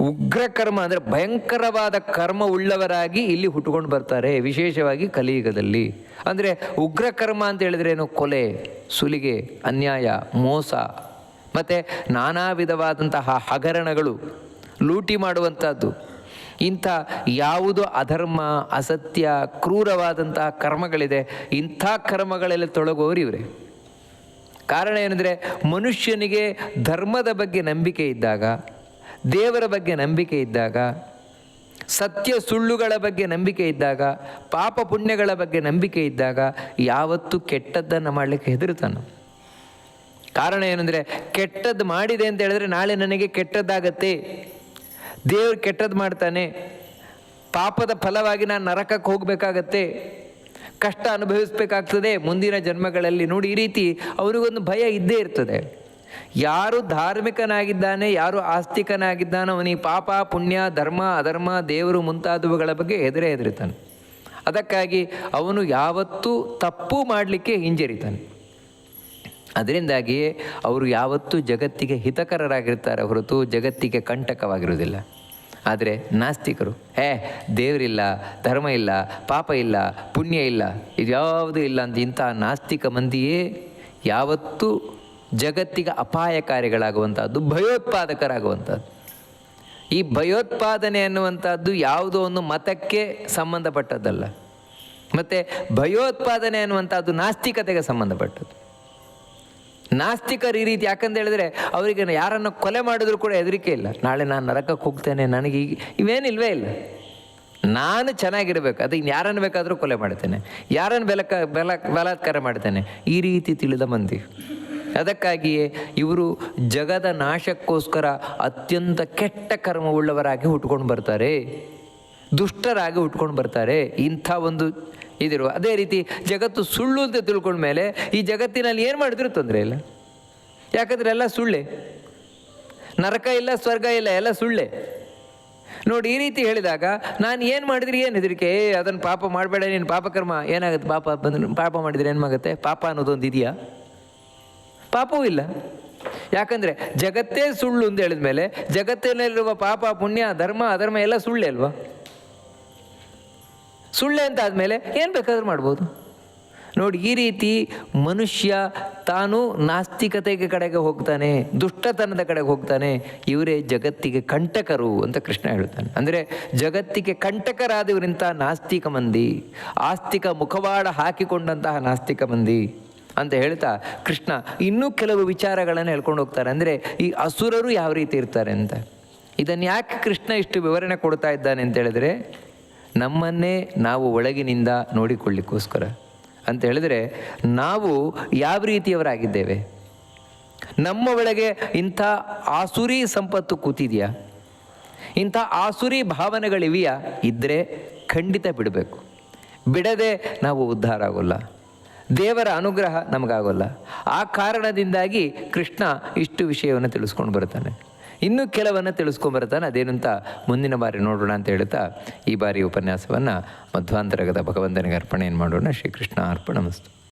ಉಗ್ರ ಕರ್ಮ ಅಂದರೆ ಭಯಂಕರವಾದ ಕರ್ಮ ಉಳ್ಳವರಾಗಿ ಇಲ್ಲಿ ಹುಟ್ಟುಕೊಂಡು ಬರ್ತಾರೆ, ವಿಶೇಷವಾಗಿ ಕಲಿಯುಗದಲ್ಲಿ. ಅಂದರೆ ಉಗ್ರ ಕರ್ಮ ಅಂತ ಹೇಳಿದ್ರೇನು ಕೊಲೆ, ಸುಲಿಗೆ, ಅನ್ಯಾಯ, ಮೋಸ. ಮತ್ತು ನಾನಾ ವಿಧವಾದಂತಹ ಹಗರಣಗಳು. ಲೂಟಿ ಮಾಡುವಂಥದ್ದು. ಇಂಥ ಯಾವುದು ಅಧರ್ಮ, ಅಸತ್ಯ, ಕ್ರೂರವಾದಂತಹ ಕರ್ಮಗಳಿದೆ, ಇಂಥ ಕರ್ಮಗಳಲ್ಲಿ ತೊಳಗುವವರು ಇವರೇ. ಕಾರಣ ಏನಂದರೆ, ಮನುಷ್ಯನಿಗೆ ಧರ್ಮದ ಬಗ್ಗೆ ನಂಬಿಕೆ ಇದ್ದಾಗ, ದೇವರ ಬಗ್ಗೆ ನಂಬಿಕೆ ಇದ್ದಾಗ, ಸತ್ಯ ಸುಳ್ಳುಗಳ ಬಗ್ಗೆ ನಂಬಿಕೆ ಇದ್ದಾಗ, ಪಾಪ ಪುಣ್ಯಗಳ ಬಗ್ಗೆ ನಂಬಿಕೆ ಇದ್ದಾಗ, ಯಾವತ್ತೂ ಕೆಟ್ಟದ್ದನ್ನು ಮಾಡಲಿಕ್ಕೆ ಹೆದರುತ್ತಾನೆ ಕಾರಣ ಏನಂದರೆ, ಕೆಟ್ಟದ್ದು ಮಾಡಿದೆ ಅಂತ ಹೇಳಿದ್ರೆ ನಾಳೆ ನನಗೆ ಕೆಟ್ಟದ್ದಾಗತ್ತೆ. ದೇವ್ರು ಕೆಟ್ಟದ್ದು ಮಾಡ್ತಾನೆ. ಪಾಪದ ಫಲವಾಗಿ ನಾನು ನರಕಕ್ಕೆ ಹೋಗಬೇಕಾಗತ್ತೆ. ಕಷ್ಟ ಅನುಭವಿಸಬೇಕಾಗ್ತದೆ ಮುಂದಿನ ಜನ್ಮಗಳಲ್ಲಿ. ನೋಡಿ, ಈ ರೀತಿ ಅವರಿಗೊಂದು ಭಯ ಇದ್ದೇ ಇರ್ತದೆ. ಯಾರು ಧಾರ್ಮಿಕನಾಗಿದ್ದಾನೆ, ಯಾರು ಆಸ್ತಿಕನಾಗಿದ್ದಾನೋ ಅವನಿಗೆ ಪಾಪ, ಪುಣ್ಯ, ಧರ್ಮ, ಅಧರ್ಮ, ದೇವರು ಮುಂತಾದವುಗಳ ಬಗ್ಗೆ ಹೆದರೇ ಹೆದರಿತಾನೆ. ಅದಕ್ಕಾಗಿ ಅವನು ಯಾವತ್ತೂ ತಪ್ಪು ಮಾಡಲಿಕ್ಕೆ ಹಿಂಜರಿತಾನೆ. ಅದರಿಂದಾಗಿಯೇ ಅವರು ಯಾವತ್ತೂ ಜಗತ್ತಿಗೆ ಹಿತಕರರಾಗಿರ್ತಾರೆ ಹೊರತು ಜಗತ್ತಿಗೆ ಕಂಟಕವಾಗಿರುವುದಿಲ್ಲ. ಆದರೆ ನಾಸ್ತಿಕರು ಏ ದೇವರಿಲ್ಲ, ಧರ್ಮ ಇಲ್ಲ, ಪಾಪ ಇಲ್ಲ, ಪುಣ್ಯ ಇಲ್ಲ ಇದ್ಯಾವುದೂ ಇಲ್ಲ ಅಂತ ಇಂಥ ನಾಸ್ತಿಕ ಮಂದಿಯೇ ಯಾವತ್ತೂ ಜಗತ್ತಿಗೆ ಅಪಾಯಕಾರಿಗಳಾಗುವಂಥದ್ದು, ಭಯೋತ್ಪಾದಕರಾಗುವಂಥದ್ದು. ಈ ಭಯೋತ್ಪಾದನೆ ಅನ್ನುವಂಥದ್ದು ಯಾವುದೋ ಒಂದು ಮತಕ್ಕೆ ಸಂಬಂಧಪಟ್ಟದ್ದಲ್ಲ. ಮತ್ತು ಭಯೋತ್ಪಾದನೆ ಅನ್ನುವಂಥದ್ದು ನಾಸ್ತಿಕತೆಗೆ ಸಂಬಂಧಪಟ್ಟದ್ದು. ನಾಸ್ತಿಕರು ಈ ರೀತಿ. ಯಾಕಂತ ಹೇಳಿದ್ರೆ ಅವರಿಗೆ ಯಾರನ್ನು ಕೊಲೆ ಮಾಡಿದ್ರು ಕೂಡ ಹೆದರಿಕೆ ಇಲ್ಲ. ನಾಳೆ ನಾನು ನರಕಕ್ಕೆ ಹೋಗ್ತೇನೆ, ನನಗೆ ಈಗ ಇವೇನಿಲ್ವೇ ಇಲ್ಲ. ನಾನು ಚೆನ್ನಾಗಿರ್ಬೇಕು ಇನ್ನು ಯಾರನ್ನು ಬೇಕಾದರೂ ಕೊಲೆ ಮಾಡ್ತೇನೆ. ಯಾರನ್ನು ಬೆಲಕ ಬೆಲ ಬಲಾತ್ಕಾರ ಮಾಡ್ತೇನೆ. ಈ ರೀತಿ ತಿಳಿದ ಮಂದಿ. ಅದಕ್ಕಾಗಿಯೇ ಇವರು ಜಗದ ನಾಶಕ್ಕೋಸ್ಕರ ಅತ್ಯಂತ ಕೆಟ್ಟ ಕರ್ಮವುಳ್ಳವರಾಗಿ ಹುಟ್ಕೊಂಡು ಬರ್ತಾರೆ. ದುಷ್ಟರಾಗಿ ಹುಟ್ಕೊಂಡು ಬರ್ತಾರೆ. ಇಂಥ ಒಂದು ಇದಿರುವ ಅದೇ ರೀತಿ ಜಗತ್ತು ಸುಳ್ಳು ಅಂತ ತಿಳ್ಕೊಂಡ ಮೇಲೆ ಈ ಜಗತ್ತಿನಲ್ಲಿ ಏನು ಮಾಡಿದ್ರು ತೊಂದರೆ ಇಲ್ಲ. ಯಾಕಂದ್ರೆ ಎಲ್ಲ ಸುಳ್ಳೆ. ನರಕ ಇಲ್ಲ, ಸ್ವರ್ಗ ಇಲ್ಲ, ಎಲ್ಲ ಸುಳ್ಳೆ. ನೋಡಿ, ಈ ರೀತಿ ಹೇಳಿದಾಗ ನಾನು ಏನು ಮಾಡಿದ್ರಿ, ಏನು ಹೆದರಿಕೆ? ಏ, ಅದನ್ನು ಪಾಪ ಮಾಡಬೇಡ, ನೀನು ಪಾಪಕರ್ಮ ಏನಾಗುತ್ತೆ ಪಾಪ? ಬಂದು ಪಾಪ ಮಾಡಿದ್ರೆ ಏನಾಗುತ್ತೆ ಪಾಪ ಅನ್ನೋದೊಂದು ಇದೆಯಾ? ಪಾಪವೂ ಇಲ್ಲ. ಯಾಕಂದರೆ ಜಗತ್ತೇ ಸುಳ್ಳು ಅಂತ ಹೇಳಿದ ಮೇಲೆ ಜಗತ್ತಿನಲ್ಲಿರುವ ಪಾಪ, ಪುಣ್ಯ, ಧರ್ಮ, ಅಧರ್ಮ ಎಲ್ಲ ಸುಳ್ಳೆ ಅಲ್ವಾ? ಸುಳ್ಳೆ ಅಂತ ಆದಮೇಲೆ ಏನು ಬೇಕಾದರೂ ಮಾಡ್ಬೋದು. ನೋಡಿ, ಈ ರೀತಿ ಮನುಷ್ಯ ತಾನು ನಾಸ್ತಿಕತೆಗೆ ಕಡೆಗೆ ಹೋಗ್ತಾನೆ, ದುಷ್ಟತನದ ಕಡೆಗೆ ಹೋಗ್ತಾನೆ, ಇವರೇ ಜಗತ್ತಿಗೆ ಕಂಟಕರು ಅಂತ ಕೃಷ್ಣ ಹೇಳ್ತಾನೆ. ಅಂದರೆ ಜಗತ್ತಿಗೆ ಕಂಟಕರಾದವರಿಂಥ ನಾಸ್ತಿಕ ಮಂದಿ, ಆಸ್ತಿಕ ಮುಖವಾಡ ಹಾಕಿಕೊಂಡಂತಹ ನಾಸ್ತಿಕ ಮಂದಿ ಅಂತ ಹೇಳ್ತಾ ಕೃಷ್ಣ ಇನ್ನೂ ಕೆಲವು ವಿಚಾರಗಳನ್ನು ಹೇಳ್ಕೊಂಡು ಹೋಗ್ತಾರೆ. ಅಂದರೆ ಈ ಅಸುರರು ಯಾವ ರೀತಿ ಇರ್ತಾರೆ ಅಂತ. ಇದನ್ನು ಯಾಕೆ ಕೃಷ್ಣ ಇಷ್ಟು ವಿವರಣೆ ಕೊಡ್ತಾ ಇದ್ದಾನೆ ಅಂತ ಹೇಳಿದ್ರೆ ನಮ್ಮನ್ನೇ ನಾವು ಒಳಗಿನಿಂದ ನೋಡಿಕೊಳ್ಳಿಕ್ಕೋಸ್ಕರ. ಅಂತ ಹೇಳಿದರೆ, ನಾವು ಯಾವ ರೀತಿಯವರಾಗಿದ್ದೇವೆ? ನಮ್ಮ ಒಳಗೆ ಇಂಥ ಆಸುರಿ ಸಂಪತ್ತು ಕೂತಿದೆಯಾ? ಇಂಥ ಆಸುರಿ ಭಾವನೆಗಳಿವೆಯಾ? ಇದ್ದರೆ ಖಂಡಿತ ಬಿಡಬೇಕು. ಬಿಡದೆ ನಾವು ಉದ್ಧಾರ ಆಗೋಲ್ಲ ದೇವರ ಅನುಗ್ರಹ ನಮಗಾಗೋಲ್ಲ. ಆ ಕಾರಣದಿಂದಾಗಿ ಕೃಷ್ಣ ಇಷ್ಟು ವಿಷಯವನ್ನು ತಿಳಿಸ್ಕೊಂಡು ಬರ್ತಾನೆ. ಇನ್ನೂ ಕೆಲವನ್ನು ತಿಳಿಸ್ಕೊಂಬರ್ತಾನೆ ಅದೇನಂತ ಮುಂದಿನ ಬಾರಿ ನೋಡೋಣ ಅಂತ ಹೇಳ್ತಾ ಈ ಬಾರಿ ಉಪನ್ಯಾಸವನ್ನು ಮಧ್ವಾಂತರಗದ ಭಗವಂತನಿಗೆ ಅರ್ಪಣೆಯನ್ನು ಮಾಡೋಣ? ಶ್ರೀಕೃಷ್ಣ ಅರ್ಪಣ ಮಸ್ತು.